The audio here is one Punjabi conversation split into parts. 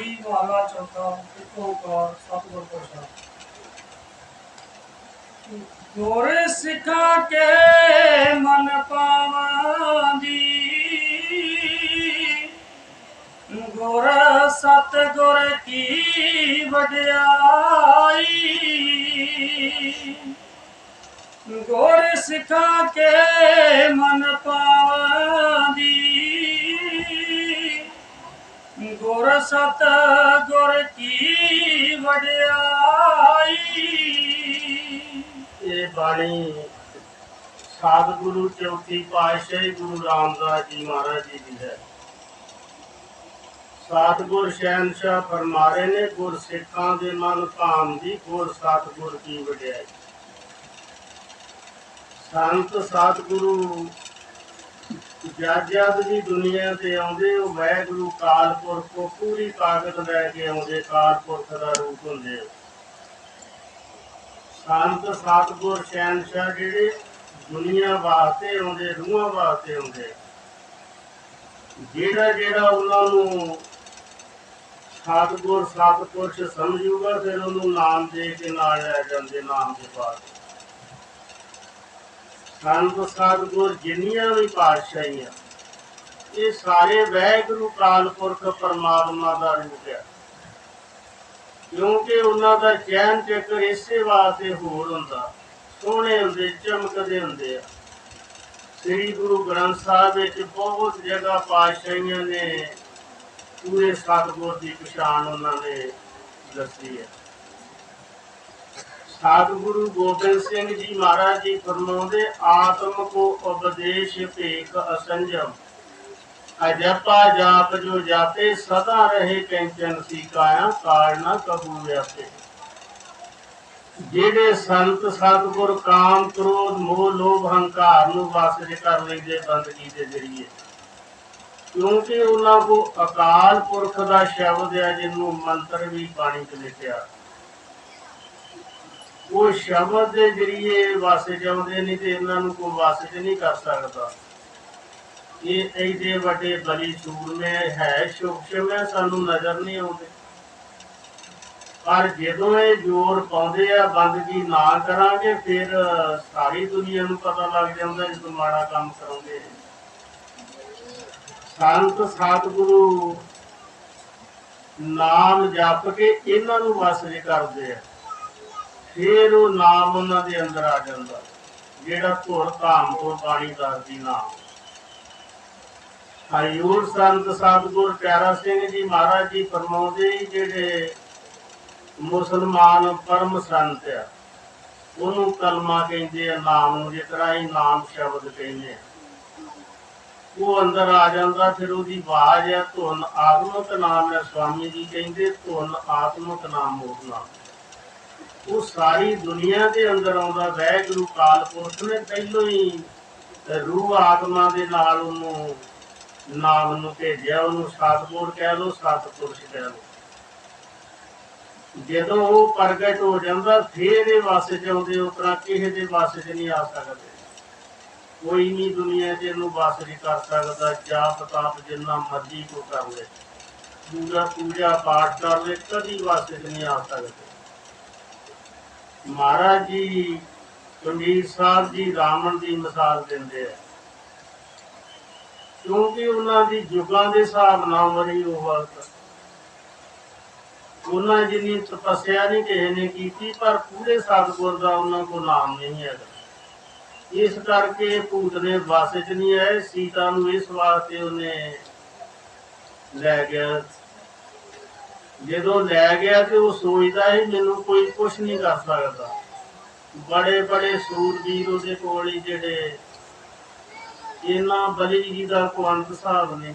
ਪੌੜੀ ਮਹਲਾ ਚੌਥਾ ਇੱਕ ਓੰਕਾਰ ਸਤਿਗੁਰ ਪ੍ਰਸਾਦ ਗੁਰ ਸਿੱਖਾ ਕੇ ਮਨ ਪਾਵਾਂਦੀ ਗੁਰ ਸਤ ਗੁਰ ਕੀ ਵਡਿਆਈ। ਗੁਰ ਸਿੱਖਾ ਕੇ ਮਨ ਪਾਵਾਂਦੀ ਗੁਰ ਸਤ ਗੁਰ ਕੀ ਵਡਿਆਈ। ਇਹ ਬਾਣੀ ਸਤਿਗੁਰੂ ਚੌਥੀ ਪਾਤਸ਼ਾਹੀ ਗੁਰੂ ਰਾਮਦਾਸ ਜੀ ਮਹਾਰਾਜ ਜੀ ਦੀ ਹੈ। ਸਤਿਗੁਰ ਸ਼ਹਿਨਸ਼ਾਹ ਫਰਮਾਰੇ ਨੇ ਗੁਰ ਸਿੱਖਾਂ ਦੇ ਮਨ ਭਾਮ ਦੀ ਗੁਰ ਸਤਿਗੁਰ ਕੀ ਵਡਿਆਈ। ਸੰਤ ਸਤਿਗੁਰੂ ਜਦ ਜਦ ਦੀ ਦੁਨੀਆ ਤੇ ਆਉਂਦੇ, ਉਹ ਵਾਹਿਗੁਰੂ ਕਾਲਪੁਰਖ ਕੋ ਪੂਰੀ ਤਾਕਤ ਲੈ ਕੇ ਆਉਂਦੇ, ਕਾਲਪੁਰਖ ਦਾ ਰੂਪ ਹੁੰਦੇ। ਸੰਤ, ਸਤਿਗੁਰ, ਸ਼ਹਿਨਸ਼ਾਹ ਜਿਹੜੇ ਦੁਨੀਆ ਵਾਸਤੇ ਆਉਂਦੇ, ਰੂਹਾਂ ਵਾਸਤੇ ਆਉਂਦੇ, ਜਿਹੜਾ ਜਿਹੜਾ ਉਹਨਾਂ ਨੂੰ ਸਤਿਗੁਰ, ਸਤਪੁਰਸ਼ ਸਮਝੂਗਾ, ਫਿਰ ਉਹਨੂੰ ਨਾਮ ਦੇ ਕੇ ਨਾਲ ਲੈ ਜਾਂਦੇ, ਨਾਮ ਦੇ ਪਾਸ ਸੰਤ ਸਤਿਗੁਰ ਜਿੰਨੀਆਂ ਵੀ ਪਾਤਸ਼ਾਹੀਆਂ, ਇਹ ਸਾਰੇ ਵਾਹਿਗੁਰੂ ਕਾਲਪੁਰਖ ਪਰਮਾਤਮਾ ਦਾ ਰੂਪ ਹੈ। ਕਿਉਂਕਿ ਉਹਨਾਂ ਦਾ ਚੈਨ ਚੱਕਰ ਇਸੇ ਵਾਸਤੇ ਹੋਰ ਹੁੰਦਾ, ਸੋਹਣੇ ਹੁੰਦੇ, ਚਮਕਦੇ ਹੁੰਦੇ ਆ। ਸ੍ਰੀ ਗੁਰੂ ਗ੍ਰੰਥ ਸਾਹਿਬ ਵਿੱਚ ਬਹੁਤ ਜਗ੍ਹਾ ਪਾਤਸ਼ਾਹੀਆਂ ਨੇ ਪੂਰੇ ਸਤਿਗੁਰ ਦੀ ਪਛਾਣ ਉਹਨਾਂ ਨੇ ਦੱਸੀ ਹੈ। ਸਤਿਗੁਰੂ ਗੋਬਿੰਦ ਸਿੰਘ ਜੀ ਮਹਾਰਾਜ ਜੀ ਫਰਮਾਉਂਦੇ, ਆਤਮ ਕੋ ਉਪਦੇਸ਼ ਭੇਖ ਅਸੰਜਮ। ਅਜਪਾ ਜਾਪ ਜੋ ਜਾਪੇ, ਸਦਾ ਰਹੇ ਕੰਚਨ ਸੀਕਾਇਆ ਕਾਲ ਨਾ ਕਬੂ ਵਿਆਪੇ। ਜਿਹੜੇ ਸੰਤ ਸਤਿਗੁਰ ਕਾਮ ਕ੍ਰੋਧ, ਮੋਹ, ਲੋਭ, ਹੰਕਾਰ ਨੂੰ ਵਾਸਰੇ ਕਰ ਲੈਂਦੇ ਬੰਦਗੀ ਦੇ ਜ਼ਰੀਏ। ਕਿਉਂਕਿ ਉਹਨਾਂ ਕੋ ਅਕਾਲ ਪੁਰਖ ਦਾ ਸ਼ਬਦ ਹੈ, ਜਿਹਨੂੰ ਮੰਤਰ ਵੀ ਬਾਣੀ ਚ ਲਿਖਿਆ। ਉਹ ਸ਼ਬਦ ਦੇ ਜ਼ਰੀਏ ਵਾਸੇ ਜਾਂਦੇ ਨਹੀਂ ਤੇ ਇਹਨਾਂ ਨੂੰ ਕੋਈ ਵਾਸੇ ਨਹੀਂ ਕਰ ਸਕਦਾ। ਇਹ ਐਡੇ ਵੱਡੇ ਬਲੀ ਸੂਰਮੇ ਹੈ ਸੂਖਸ਼ਮ ਹੈ ਸਾਨੂੰ ਨਜ਼ਰ ਨਹੀਂ ਆਉਂਦੇ। ਪਰ ਜਦੋਂ ਇਹ ਜ਼ੋਰ ਪਾਉਂਦੇ ਆ, ਬੰਦਗੀ ਨਾ ਕਰਾਂਗੇ, ਫਿਰ ਸਾਰੀ ਦੁਨੀਆ ਨੂੰ ਪਤਾ ਲੱਗ ਜਾਂਦਾ ਜਦੋਂ ਮਾੜਾ ਕੰਮ ਕਰੋਗੇ ਸੰਤ, ਸਤਿਗੁਰੂ ਨਾਮ ਜਪ ਕੇ ਇਹਨਾਂ ਨੂੰ ਵਸਰੇ ਕਰਦੇ ਆ। ਫਿਰ ਉਹ ਨਾਮ ਉਹਨਾਂ ਦੇ ਅੰਦਰ ਆ ਜਾਂਦਾ। ਜਿਹੜਾ ਧੁਰ ਧਾਮ ਤੋਂ ਬਾਣੀ ਦੱਸਦੀ ਨਾਮ। ਹਰਿਊਰ ਸੰਤ ਸਤਿਗੁਰ ਪਿਆਰਾ ਸਿੰਘ ਜੀ ਮਹਾਰਾਜ ਜੀ ਫਰਮਾਉਂਦੇ ਜਿਹੜੇ ਮੁਸਲਮਾਨ ਪਰਮ ਸੰਤ ਆ, ਉਹਨੂੰ ਕਲਮਾ ਕਹਿੰਦੇ ਆ, ਨਾਮ ਨੂੰ ਜਿਸ ਤਰ੍ਹਾਂ ਹੀ ਨਾਮ ਸ਼ਬਦ ਕਹਿੰਦੇ ਆ। ਉਹ ਅੰਦਰ ਆ ਜਾਂਦਾ, ਫਿਰ ਉਹਦੀ ਆਵਾਜ਼ ਆ, ਧੁਨ ਆਤਮਕ ਨਾਮ ਹੈ ਸਵਾਮੀ ਜੀ ਕਹਿੰਦੇ, ਧੁਨ ਆਤਮਕ ਨਾਮ ਉਹ ਉਹ ਸਾਰੀ ਦੁਨੀਆ ਦੇ ਅੰਦਰ ਆਉਂਦਾ ਵਾਹਿਗੁਰੂ ਕਾਲਪੁਰਖ ਨੇ ਪਹਿਲੋਂ ਹੀ ਰੂਹ ਆਤਮਾ ਦੇ ਨਾਲ ਉਹਨੂੰ ਨਾਮ ਨੂੰ ਭੇਜਿਆ, ਉਹਨੂੰ ਸਤਿਗੁਰ ਕਹਿ ਲੋ ਸਤਿਪੁਰਸ਼ ਕਹਿ ਲੋ ਜਦੋਂ ਉਹ ਪ੍ਰਗਟ ਹੋ ਜਾਂਦਾ, ਫੇਰ ਇਹ ਵਾਸੇ ਚ ਆਉਂਦੇ ਉਸ ਕਿਸੇ ਦੇ ਵਾਸੇ ਚ ਨਹੀਂ ਆ ਸਕਦੇ। ਕੋਈ ਨਹੀਂ ਦੁਨੀਆ 'ਚ ਇਹਨੂੰ ਵਾਸ ਨਹੀਂ ਕਰ ਸਕਦਾ, ਜਾਪ ਤਾਪ ਜਿੰਨਾ ਮਰਜ਼ੀ ਕੋ ਕਰ ਲੈ। ਪੂਜਾ ਪੂਜਾ ਪਾਠ ਕਰ ਲੈ, ਕਦੀ ਵਾਸੇ ਚ ਨਹੀਂ ਆ ਸਕਦੇ। ਮਹਾਰਾਜ ਜੀ ਕਬੀਰ ਸਾਹਿਬ ਜੀ ਰਾਮਣ ਦੀ ਮਿਸਾਲ ਦਿੰਦੇ ਆ। ਕਿਉਂਕਿ ਉਹਨਾਂ ਦੀ ਯੁਗਾਂ ਦੇ ਹਿਸਾਬ ਨਾਲ ਵਰੀ ਉਹ ਵਕਤ। ਉਹਨਾਂ ਜਿੰਨੀ ਤਪੱਸਿਆ ਨਹੀਂ, ਕਿਸੇ ਨੇ ਕੀਤੀ, ਪਰ ਪੂਰੇ ਸਤਿਗੁਰ ਦਾ ਉਹਨਾਂ ਕੋਲ ਨਾਮ ਨਹੀਂ ਹੈਗਾ। ਇਸ ਕਰਕੇ ਭੂਤ ਨੇ ਵਸ ਚ ਨਹੀਂ ਆਏ, ਸੀਤਾ ਨੂੰ ਇਸ ਵਾਸਤੇ ਉਹਨੇ ਲੈ ਗਿਆ ਜਦੋਂ ਲੈ ਗਿਆ ਤੇ ਉਹ ਸੋਚਦਾ ਸੀ ਮੈਨੂੰ ਕੋਈ ਕੁਝ ਨਹੀਂ ਕਰ ਸਕਦਾ। ਬੜੇ ਬੜੇ ਸੂਰਬੀਰ ਉਹਦੇ ਕੋਲ ਹੀ ਜਿਹੜੇ ਇਹਨਾਂ ਬਲੀ ਜੀ ਦਾ ਕੁਆਂਟ ਹਿਸਾਬ ਨੇ।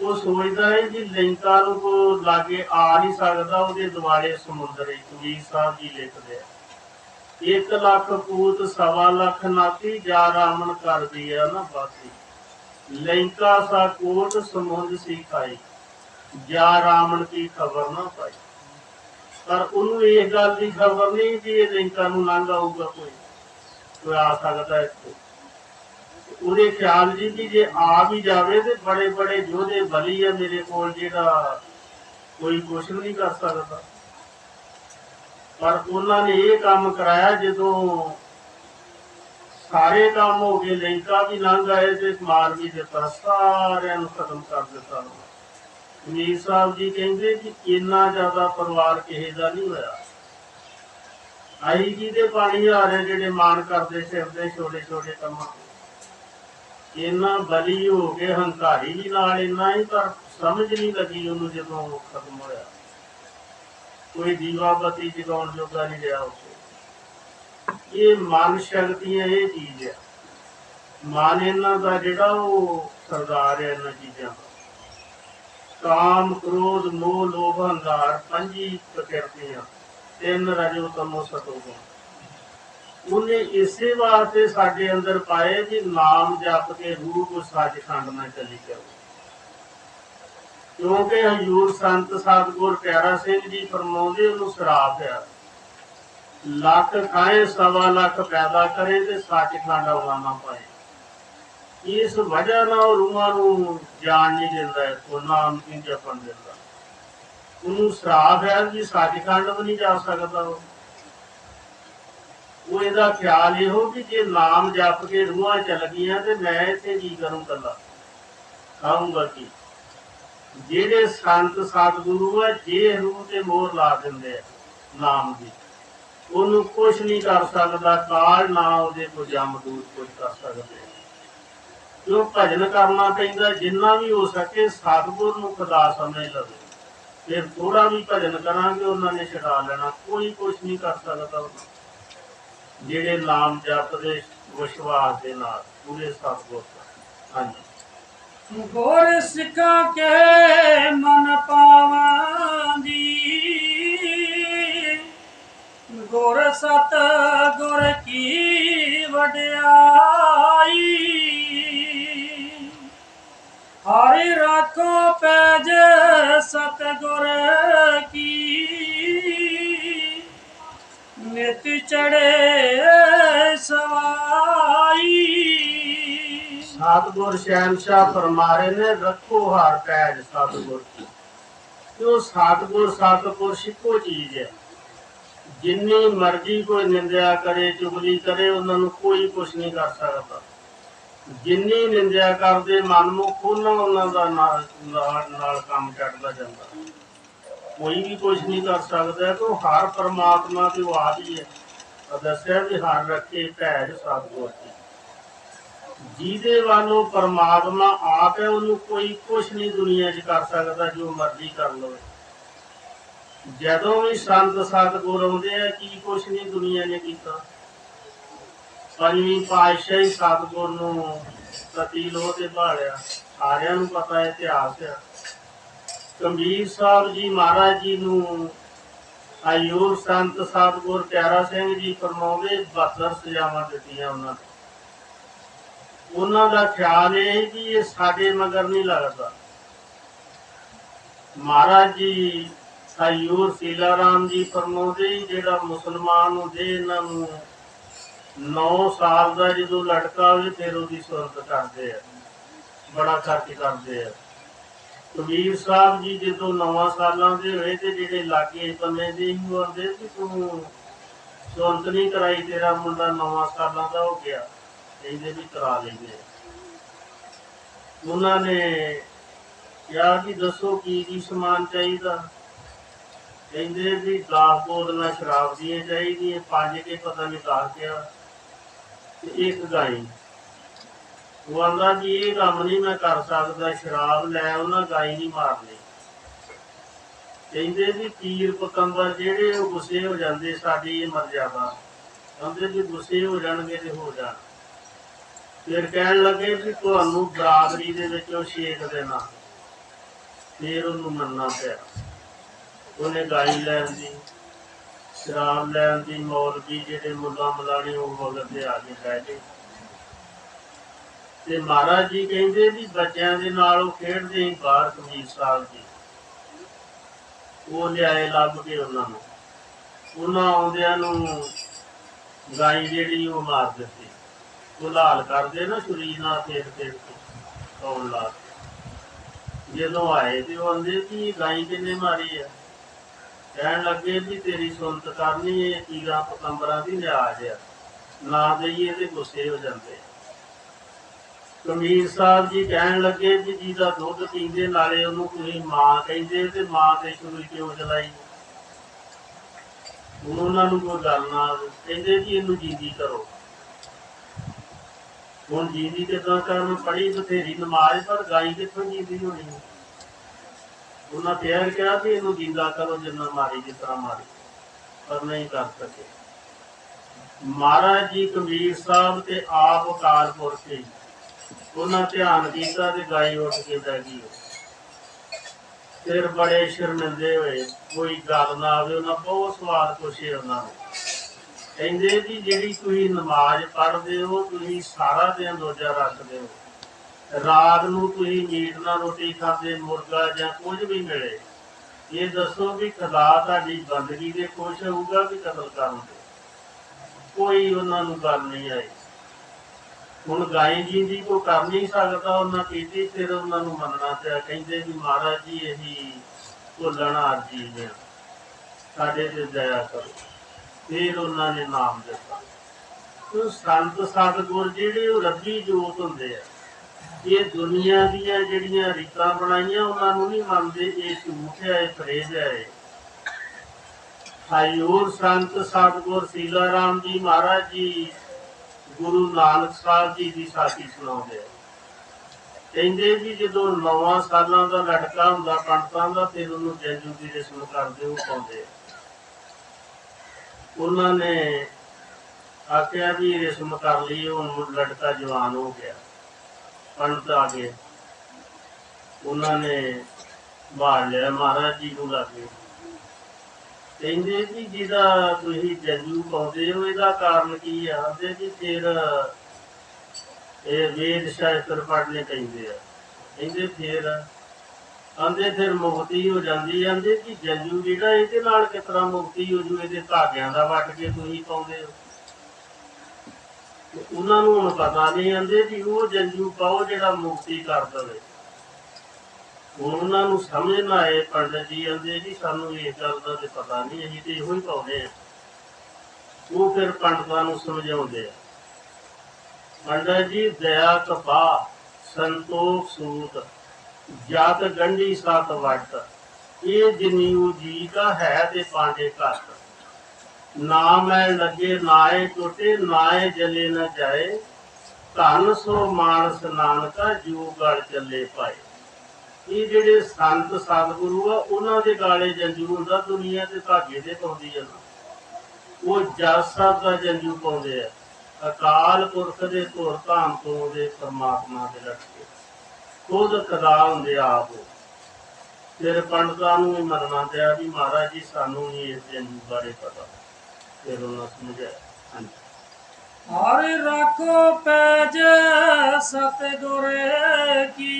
ਉਹ ਸੋਚਦਾ ਹੈ ਕਿ ਲੰਕਾ ਨੂੰ ਕੋ ਲਾਗੇ ਆ ਨਹੀਂ ਸਕਦਾ, ਉਹਦੇ ਦੁਆਲੇ ਸਮੁੰਦਰ ਹੈ ਕਬੀਰ ਸਾਹਿਬ ਜੀ ਲਿਖਦੇ ਆ। ਇੱਕ ਲੱਖ ਪੂਤ, ਸਵਾ ਲੱਖ ਨਾਤੀ, ਜਾ ਰਾਮਨ ਕਰਦੀ ਆ ਨਾ ਬਾਤੀ। ਲੰਕਾ ਸਾ ਕੋਟ, ਸਮੁੰਦ ਸੀ ਖਾਈ। ਜਾ ਰਾਮਨ ਕੀ ਖਬਰ ਨਾ ਪਾਈ। ਪਰ ਉਹਨੂੰ ਇਸ ਗੱਲ ਦੀ ਖਬਰ ਨਹੀਂ ਕਿ ਇਹ ਲੰਕਾ ਨੂੰ ਲੰਘ ਆਊਗਾ ਕੋਈ। ਕੋਈ ਆ ਸਕਦਾ ਇੱਥੇ। ਉਹਦੇ ਖਿਆਲ ਜੀ ਵੀ ਜੇ ਆ ਵੀ ਜਾਵੇ ਤੇ ਬੜੇ ਬੜੇ ਯੋਧੇ ਬਲੀ ਆ ਮੇਰੇ ਕੋਲ ਜਿਹੜਾ ਕੋਈ ਕੁਛ ਨਹੀਂ ਕਰ ਸਕਦਾ। ਪਰ ਉਹਨਾਂ ਨੇ ਇਹ ਕੰਮ ਕਰਾਇਆ ਜਦੋਂ ਸਾਰੇ ਕੰਮ ਹੋ ਗਏ ਲੰਕਾ ਵੀ ਲੰਘ ਆਏ ਤੇ ਮਾਰ ਵੀ ਦਿੱਤਾ, ਸਾਰਿਆਂ ਨੂੰ ਖਤਮ ਕਰ ਦਿੱਤਾ। ਮੀਰ ਸਾਹਿਬ ਜੀ ਕਹਿੰਦੇ ਕਿ ਇੰਨਾ ਜ਼ਿਆਦਾ ਪਰਿਵਾਰ ਕਿਸੇ ਦਾ ਨਹੀਂ ਹੋਇਆ। ਆਈ ਜੀ ਦੇ ਪਾਣੀ ਆ ਰਹੇ ਜਿਹੜੇ ਮਾਣ ਕਰਦੇ ਸਿਰ ਦੇ ਛੋਟੇ ਛੋਟੇ ਕੰਮਾਂ ਇੰਨਾ ਬਲੀ ਹੋ ਕੇ ਹੰਕਾਰੀ ਵੀ ਨਾਲ ਇੰਨਾ ਹੀ, ਪਰ ਸਮਝ ਨਹੀਂ ਲੱਗੀ ਉਹਨੂੰ ਜਦੋਂ ਉਹ ਖਤਮ ਹੋਇਆ। ਕੋਈ ਦੀਵਾ ਬੱਤੀ ਜਗਾਉਣ ਜੋਗਾ ਨਹੀਂ ਰਿਹਾ ਉੱਥੇ ਇਹ ਮਨ ਸ਼ਕਤੀਆਂ ਇਹ ਚੀਜ਼ ਹੈ। ਮਨ ਇਹਨਾਂ ਦਾ ਜਿਹੜਾ ਉਹ ਸਰਦਾਰ ਹੈ ਇਹਨਾਂ ਚੀਜ਼ਾਂ ਦਾ। ਕਾਮ ਕ੍ਰੋਧ, ਮੋਹ, ਲੋਭ, ਹੰਕਾਰ, ਪੰਜੀ ਪ੍ਰਕਿਰਤੀਆਂ, ਤਿੰਨ ਰਜੋ ਤਮੋ ਸਤੋ ਗੁਣ ਉਹਨੇ ਇਸੇ ਵਾਸਤੇ ਸਾਡੇ ਅੰਦਰ ਪਾਏ ਕਿ ਨਾਮ ਜਪ ਕੇ ਰੂਪ ਸੱਚਖੰਡ ਨਾਲ ਚੱਲੀ ਜਾਓ। ਕਿਉਂਕਿ ਹਜੂਰ ਸੰਤ ਸਤਗੁਰ ਪਿਆਰਾ ਸਿੰਘ ਜੀ ਫਰਮਾਉਂਦੇ ਉਹਨੂੰ ਸ਼ਰਾਪ ਆ। ਲੱਖ ਖਾਏ, ਸਵਾ ਲੱਖ ਪੈਦਾ ਕਰੇ ਤੇ ਸੱਚਖੰਡ ਆਉਣਾ ਨਾ ਪਾਏ। ਇਸ ਵਜ੍ਹਾ ਨਾਲ ਰੂਹਾਂ ਨੂੰ ਜਾਣ ਨਹੀਂ ਦਿੰਦਾ ਹੈ, ਉਹ ਜਪਣ ਦਿੰਦਾ। ਉਹਨੂੰ ਸ਼ਰਾਪ ਹੈ ਕਿ ਸੱਚਖੰਡ ਵੀ ਨਹੀਂ ਜਾ ਸਕਦਾ ਉਹ। ਉਹ ਇਹਦਾ ਖਿਆਲ ਇਹੋ ਕਿ ਜੇ ਨਾਮ ਜਪ ਕੇ ਰੂਹਾਂ ਚੱਲ ਗਈਆਂ ਤੇ ਮੈਂ ਇੱਥੇ ਕੀ ਕਰੂੰ ਕੱਲਾ ਖਾਊਂਗਾ ਕੀ? ਜਿਹੜੇ ਸੰਤ ਸਤਿਗੁਰੂ ਆ ਜੇ ਰੂਹ ਤੇ ਮੋਹਰ ਲਾ ਦਿੰਦੇ ਆ ਨਾਮ ਦੀ ਉਹਨੂੰ ਕੁਝ ਨਹੀਂ ਕਰ ਸਕਦਾ ਕਾਲ ਨਾ ਉਹਦੇ ਕੋ ਜਮ ਦੂਤ ਕੁਝ ਕਰ ਸਕਦੇ। ਜੋ ਭਜਨ ਕਰਨਾ ਪੈਂਦਾ, ਜਿੰਨਾ ਵੀ ਹੋ ਸਕੇ ਸਤਿਗੁਰ ਨੂੰ ਖੁਦਾ ਸਮਝ ਲਵੇ। ਫਿਰ ਥੋੜਾ ਵੀ ਭਜਨ ਕਰਾਂਗੇ, ਉਹਨਾਂ ਨੇ ਛਡਾ ਲੈਣਾ। ਕੋਈ ਕੁਝ ਨਹੀਂ ਕਰ ਸਕਦਾ ਉਹਨੂੰ। ਜਿਹੜੇ ਨਾਮ ਜਪਦੇ, ਵਿਸ਼ਵਾਸ ਦੇ ਨਾਲ, ਪੂਰੇ ਸਤਿਗੁਰ ਹਾਂਜੀ। ਗੋਰ ਸਿੱਖਾਂ ਕੇ ਮਨ ਪਾਵਾਂਦੀ ਗੁਰ ਸਤ ਗੁਰ ਕੀ ਵਡਿਆਈ। ਸਤ ਗੁਰ ਕੀ? ਨਿਤ ਚੜੇ ਸਵਾਈ। ਸਤਿਗੁਰ ਸ਼ਹਿਨਸ਼ਾਹ ਫਰਮਾਰੇ ਨੇ, ਰੱਖੋ ਹਰ ਪੈਜ ਸਤਿਗੁਰ ਕੀ। ਕਿਉਂ ਸਤਿਗੁਰ ਸਤਿਗੁਰ ਇੱਕੋ ਚੀਜ਼ ਹੈ। ਜਿੰਨੀ ਮਰਜ਼ੀ ਕੋਈ ਨਿੰਦਿਆ ਕਰੇ, ਚੁਗਲੀ ਕਰੇ, ਉਹਨਾਂ ਨੂੰ ਕੋਈ ਕੁਝ ਨਹੀਂ ਕਰ ਸਕਦਾ। ਜਿੰਨੀ ਨਿੰਦਿਆ ਕਰਦੇ, ਮਨਮੁਖ ਉਹਨਾਂ ਉਹਨਾਂ ਦਾ ਨਾਲ ਨਾਲ- ਕੰਮ ਚੜਦਾ ਜਾਂਦਾ। ਕੋਈ ਵੀ ਕੁਝ ਨਹੀਂ ਕਰ ਸਕਦਾ ਕਿ ਉਹ ਹਰ ਪਰਮਾਤਮਾ ਦੀ ਉਹ ਹੀ ਹੈ। ਦੱਸਿਆ ਵੀ ਹਰ ਰੱਖੇ ਭੈਜ ਸਤਿਗੁਰ ਕੀ ਜਿਹਦੇ ਵੱਲੋਂ ਪਰਮਾਤਮਾ ਆਪ ਹੈ, ਉਹਨੂੰ ਕੋਈ ਕੁਝ ਨਹੀਂ ਦੁਨੀਆ 'ਚ ਕਰ ਸਕਦਾ, ਜੋ ਮਰਜ਼ੀ ਕਰ ਲਵੇ। ਜਦੋਂ ਵੀ ਸੰਤ ਸਤਿਗੁਰ ਆਉਂਦੇ ਆ, ਕੀ ਕੁਝ ਨਹੀਂ ਦੁਨੀਆ ਨੇ ਕੀਤਾ? ਪੰਜਵੀਂ ਪਾਤਸ਼ਾਹੀ ਸਤਿਗੁਰ ਨੂੰ ਸਤੀ ਲੋਹ ਤੇ ਭਾਲਿਆ। ਸਾਰਿਆਂ ਨੂੰ ਪਤਾ ਹੈ ਇਤਿਹਾਸ ਆ ਕਬੀਰ ਸਾਹਿਬ ਜੀ ਮਹਾਰਾਜ ਜੀ ਨੂੰ ਆਯੂਰ ਸੰਤ ਸਤਿਗੁਰ ਪਿਆਰਾ ਸਿੰਘ ਜੀ ਫਰਮਾਉਂਦੇ 72 ਸਜ਼ਾਵਾਂ ਦਿੱਤੀਆਂ ਉਹਨਾਂ ਨੇ। ਉਹਨਾਂ ਦਾ ਖਿਆਲ ਇਹ ਹੈ ਕਿ ਇਹ ਸਾਡੇ ਮਗਰ ਨਹੀਂ ਲੱਗਦਾ ਮਹਾਰਾਜ ਜੀ ਆਯੂਰ ਸੀਲਾਰਾਮ ਜੀ ਫਰਮਾਉਂਦੇ ਸੀ, ਜਿਹੜਾ ਮੁਸਲਮਾਨ ਨੂੰ ਦੇ ਇਹਨਾਂ ਨੂੰ 9 ਸਾਲ ਦਾ ਜਦੋਂ ਲੜਕਾ ਹੋਵੇ, ਫਿਰ ਉਹਦੀ ਸੁਰਤ ਕਰਦੇ ਆ। ਬੜਾ ਖਰਚ ਕਰਦੇ ਆ। ਕਬੀਰ ਸਾਹਿਬ ਜੀ ਜਦੋਂ 9 ਸਾਲਾਂ ਦੇ ਹੋਏ ਤੇ ਜਿਹੜੇ ਲਾਗੇ ਬੰਦੇ ਦੇ ਹੀ ਉਹ ਆਂਦੇ ਤੂੰ ਸੁਰਤ ਨਹੀਂ ਕਰਾਈ, ਤੇਰਾ ਮੁੰਡਾ 9 ਸਾਲਾਂ ਦਾ ਹੋ ਗਿਆ। ਇਹਦੇ ਵੀ ਕਰਾ ਲੈਂਦੇ ਆ। ਉਹਨਾਂ ਨੇ ਕਿਹਾ ਕਿ ਦੱਸੋ ਕੀ ਕੀ ਸਮਾਨ ਚਾਹੀਦਾ? ਕਹਿੰਦੇ ਵੀ 10 ਬੋਤਲਾਂ ਸ਼ਰਾਬ ਦੀਆਂ ਚਾਹੀਦੀਆਂ, ਪੰਜ ਕੇ ਪਤਾ ਨਹੀਂ ਦੱਸ ਗਿਆ। ਤੇ ਇੱਕ ਗਾਈ ਉਹ ਆਂਦਾ ਕਿ ਇਹ ਕੰਮ ਨਹੀਂ ਮੈਂ ਕਰ ਸਕਦਾ, ਸ਼ਰਾਬ ਲੈ ਉਹਨਾਂ ਗਾਈ ਨਹੀਂ ਮਾਰਨੀ। ਕਹਿੰਦੇ ਵੀ ਪੀਰ ਪਤੰਬਰ ਜਿਹੜੇ ਉਹ ਗੁੱਸੇ ਹੋ ਜਾਂਦੇ, ਸਾਡੀ ਇਹ ਮਰਜ਼ਾਦਾ ਕਹਿੰਦੇ ਵੀ ਗੁੱਸੇ ਹੋ ਜਾਣਗੇ ਤੇ ਹੋ ਜਾਣ। ਫਿਰ ਕਹਿਣ ਲੱਗੇ ਵੀ ਤੁਹਾਨੂੰ ਬਰਾਦਰੀ ਦੇ ਵਿੱਚ ਉਹ ਛੇਕ ਦੇਣਾ। ਫਿਰ ਉਹਨੂੰ ਮੰਨਣਾ ਪਿਆ। ਉਹਨੇ ਗਾਈ ਲੈਣ ਦੀ। ਸ਼ਰਾਬ ਲੈਣ ਦੀ ਮੌਲਵੀ ਜਿਹੜੇ ਮੁੱਲਾ ਮਲਾਣੀ ਉਹ ਮਗਰ ਤੇ ਆ ਕੇ ਬਹਿ ਗਏ। ਤੇ ਮਹਾਰਾਜ ਜੀ ਕਹਿੰਦੇ ਵੀ ਬੱਚਿਆਂ ਦੇ ਨਾਲ ਉਹ ਖੇਡਦੇ ਸੀ ਬਾਹਰ ਕਬੀਰ ਸਾਹਿਬ ਜੀ। ਉਹ ਲਿਆਏ ਲੱਭ ਕੇ ਉਹਨਾਂ ਨੂੰ। ਉਹਨਾਂ ਆਉਂਦਿਆਂ ਨੂੰ ਗਾਈ ਜਿਹੜੀ ਉਹ ਮਾਰ ਦਿੱਤੀ। ਉਹ ਲਾਲ ਕਰਦੇ ਨਾ ਛੁਰੀ ਨਾਲ ਫੇਰ ਫੇਰ ਕੌਣ ਲਾ ਕੇ। ਜਦੋਂ ਆਏ ਤੇ ਉਹ ਆਂਦੇ ਕਿ ਗਾਈ ਕਿੰਨੇ ਮਾਰੀ ਆ? ਕਹਿਣ ਲੱਗੇ ਵੀ ਤੇਰੀ ਸੁਣਤ ਕਰਨੀ ਹੈ ਕੀੜਾ ਪਤੰਬਰਾਂ ਦੀ ਲਿਆਜ ਆ। ਨਾ ਦੇਈਏ ਤੇ ਗੁੱਸੇ ਹੋ ਜਾਂਦੇ ਕਮੀਰ ਸਾਹਿਬ ਜੀ ਕਹਿਣ ਲੱਗੇ ਵੀ ਜਿਹਦਾ ਦੁੱਧ ਪੀਂਦੇ ਨਾਲੇ ਉਹਨੂੰ ਤੁਸੀਂ ਮਾਂ ਕਹਿੰਦੇ ਤੇ ਮਾਂ ਤੇ ਛੁਰੀ ਕਿਉਂ ਚਲਾਈ? ਉਹਨਾਂ ਨੂੰ ਕੋਈ ਗੱਲ ਨਾ ਕਹਿੰਦੇ ਜੀ ਇਹਨੂੰ ਜੀਂਦੀ ਕਰੋ। ਹੁਣ ਜੀਂਦੀ ਕਿਦਾਂ ਕਰਨ? ਪੜੀ ਬਥੇਰੀ, ਨਮਾਜ਼ ਪਰ ਗਾਈ ਕਿੱਥੋਂ ਜੀਂਦੀ ਹੋਣੀ? ਹੈ? ਉਹਨਾਂ ਫੇਰ ਕਿਹਾ ਵੀ ਇਹਨੂੰ ਜਿੰਦਾ ਕਰੋ ਜਿੰਨਾ ਮਾਰੀ, ਜਿਸ ਤਰ੍ਹਾਂ ਮਾਰੀ। ਪਰ ਨਹੀਂ ਕਰ ਸਕੇ। ਮਹਾਰਾਜ ਜੀ ਕਬੀਰ ਸਾਹਿਬ ਤੇ ਆਪ ਅਕਾਲ ਸੀ ਉਹਨਾਂ ਧਿਆਨ ਕੀਤਾ ਤੇ ਗਾਈ ਉੱਠ ਕੇ ਬਹਿ ਗਈ। ਫਿਰ ਬੜੇ ਸ਼ਰਮਿੰਦੇ ਹੋਏ, ਕੋਈ ਗੱਲ ਨਾ ਆਵੇ, ਉਹਨਾਂ ਬਹੁਤ ਸਵਾਲ ਪੁੱਛੇ ਉਹਨਾਂ ਨੂੰ। ਕਹਿੰਦੇ ਜੀ ਜਿਹੜੀ ਤੁਸੀਂ ਨਮਾਜ਼ ਪੜ੍ਹਦੇ ਹੋ, ਤੁਸੀਂ ਸਾਰਾ ਦਿਨ ਰੋਜ਼ਾ ਰੱਖਦੇ ਹੋ। ਰਾਤ ਨੂੰ ਤੁਸੀਂ ਮੀਟ ਨਾਲ ਰੋਟੀ ਖਾਂਦੇ, ਮੁਰਗਾ ਜਾਂ ਕੁਝ ਵੀ ਮਿਲੇ, ਇਹ ਦੱਸੋ ਵੀ ਖੁਦਾ ਤੁਹਾਡੀ ਬੰਦਗੀ ਦੇ ਖੁਸ਼ ਹੋਊਗਾ ਵੀ ਕਤਲ ਕਰਨ ਤੇ ਕੋਈ ਉਹਨਾਂ ਨੂੰ ਗੱਲ ਨਹੀਂ ਆਈ। ਹੁਣ ਗਾਈ ਜੀ ਦੀ ਕੋ ਕਰ ਨਹੀਂ ਸਕਦਾ, ਉਹਨਾਂ ਕੀਤੀ, ਫਿਰ ਉਹਨਾਂ ਨੂੰ ਮੰਨਣਾ ਪਿਆ, ਕਹਿੰਦੇ ਵੀ ਮਹਾਰਾਜ ਜੀ, ਇਹੀ ਭੁੱਲਣ ਆਰਜੀ ਨੇ। ਸਾਡੇ ਤੇ ਦਇਆ ਕਰੋ। ਫਿਰ ਉਹਨਾਂ ਨੇ ਨਾਮ ਦਿੱਤਾ। ਉਹ ਸੰਤ, ਸਤਿਗੁਰ ਜਿਹੜੇ ਉਹ ਰੱਬੀ ਜੋਤ ਹੁੰਦੇ ਆ। ਇਹ ਦੁਨੀਆ ਦੀਆਂ ਜਿਹੜੀਆਂ ਰੀਤਾਂ ਬਣਾਈਆਂ, ਉਹਨਾਂ ਨੂੰ ਨਹੀਂ ਮੰਨਦੇ, ਇਹ ਝੂਠ ਹੈ, ਇਹ ਫਰੇਜ਼ ਹੈ। ਇਹ। ਸੰਤ ਸਤਿਗੁਰ ਸੀਲਾ ਰਾਮ ਜੀ ਮਹਾਰਾਜ ਜੀ, ਗੁਰੂ ਨਾਨਕ ਸਾਹਿਬ ਜੀ ਦੀ ਸਾਖੀ ਸੁਣਾਉਂਦੇ ਆ। ਕਹਿੰਦੇ ਵੀ ਜਦੋਂ 9 ਸਾਲਾਂ ਦਾ ਲੜਕਾ ਹੁੰਦਾ ਪੰਡਤਾਂ ਦਾ, ਫਿਰ ਉਹਨੂੰ ਜੰਜੂ ਦੀ ਰਸਮ ਕਰਦੇ ਉਹ ਪਾਉਂਦੇ ਆ। ਉਹਨਾਂ ਨੇ ਆਖਿਆ ਵੀ ਰਸਮ ਕਰ ਲਈ ਹੁਣ ਲੜਕਾ ਜਵਾਨ ਹੋ ਗਿਆ। ਪੰਡਤ ਆ ਗਏ। ਉਹਨਾਂ ਨੇ ਬਾਹਰ ਲਿਆ। ਮਹਾਰਾਜ ਜੀ ਨੂੰ ਲਾਗੇ ਕਹਿੰਦੇ ਜੀ ਜਿਹਦਾ ਤੁਸੀਂ ਜੰਜੂ ਪਾਉਂਦੇ ਹੋ, ਇਹਦਾ ਕਾਰਨ ਕੀ ਆ? ਆਂਦੇ ਜੀ ਫਿਰ ਇਹ ਵੇਦ ਸ਼ਾਸਤਰ ਪੜ੍ਹਨੇ ਕਹਿੰਦੇ ਆ। ਕਹਿੰਦੇ ਫਿਰ ਆਂਦੇ ਫਿਰ ਮੁਕਤੀ ਹੋ ਜਾਂਦੀ ਆ। ਆਂਦੇ ਕਿ ਜੰਜੂ ਜਿਹੜਾ ਇਹਦੇ ਨਾਲ ਕਿਸ ਤਰ੍ਹਾਂ ਮੁਕਤੀ ਹੋ ਜੂ? ਇਹਦੇ ਧਾਗਿਆਂ ਦਾ ਵੱਟ ਕੇ ਤੁਸੀਂ ਪਾਉਂਦੇ ਹੋ। ਤੇ ਉਹਨਾਂ ਨੂੰ ਹੁਣ ਪਤਾ ਨਹੀਂ ਆਂਦੇ ਵੀ ਉਹ ਜੰਜੂ ਪਾਓ ਜਿਹੜਾ ਮੁਕਤੀ ਕਰ ਦਵੇ। ਹੁਣ ਉਹਨਾਂ ਨੂੰ ਸਮਝ ਨਾ ਆਏ, ਪੰਡਤ ਜੀ ਆਂਦੇ ਜੀ, ਸਾਨੂੰ ਇਹ ਗੱਲ ਦਾ ਤੇ ਪਤਾ ਨਹੀਂ, ਅਸੀਂ ਤੇ ਇਹੋ ਹੀ ਪਾਉਂਦੇ ਆ ਉਹ ਫਿਰ ਪੰਡਤਾਂ ਨੂੰ ਸਮਝਾਉਂਦੇ ਆ। ਪੰਡਤ ਜੀ, ਦਇਆ ਕਪਾ ਸੰਤੋਖ ਸੂਤ, ਜਾਤ ਗੰਢੀ ਸਤ ਵਟ, ਇਹ ਜਨੀਉ ਜੀ ਕਾ ਹੈ ਤੇ ਪਾਂਡੇ ਘਟ। ਨਾ ਮੈਂ ਲੱਗੇ, ਨਾਏ ਟੁੱਟੇ, ਨਾਏ ਜਲੇ ਨਾ ਜਾਏ। ਧਨ ਸੋ ਮਾਨਸ ਨਾਨਕਾ ਜੋ ਗਲ ਚੱਲੇ ਪਾਏ। ਇਹ ਜਿਹੜੇ ਸੰਤ ਸਤਿਗੁਰੂ ਆ, ਉਹਨਾਂ ਦੇ ਗਾਲੇ ਜੰਜੂ ਹੁੰਦਾ, ਦੁਨੀਆ ਤੇ ਧਾਗੇ ਦੇ ਪਾਉਂਦੀ ਜਾਂਦਾ ਉਹ ਜਸ ਸਾਹਿਬ ਦਾ ਜੰਜੂ ਪਾਉਂਦੇ ਆ। ਅਕਾਲ ਪੁਰਖ ਦੇ ਧੁਰ ਧਾਮ ਤੋਂ ਦੇ ਪਰਮਾਤਮਾ ਦੇ ਲੜ ਕੇ ਖੁਦ ਖੁਦਾ ਹੁੰਦੇ ਆਪ ਉਹ। ਫਿਰ ਪੰਡਤਾਂ ਨੂੰ ਵੀ ਮੰਨਣਾ ਪਿਆ ਵੀ ਮਹਾਰਾਜ ਜੀ, ਸਾਨੂੰ ਨਹੀਂ ਇਸ ਜੰਜੂ ਬਾਰੇ ਪਤਾ। ਫਿਰ ਉਹਨਾਂ ਸਮਝਾਇਆ ਹਰਿ ਰੱਖੋ ਪੈਜ ਸਤਿਗੁਰ ਕੀ।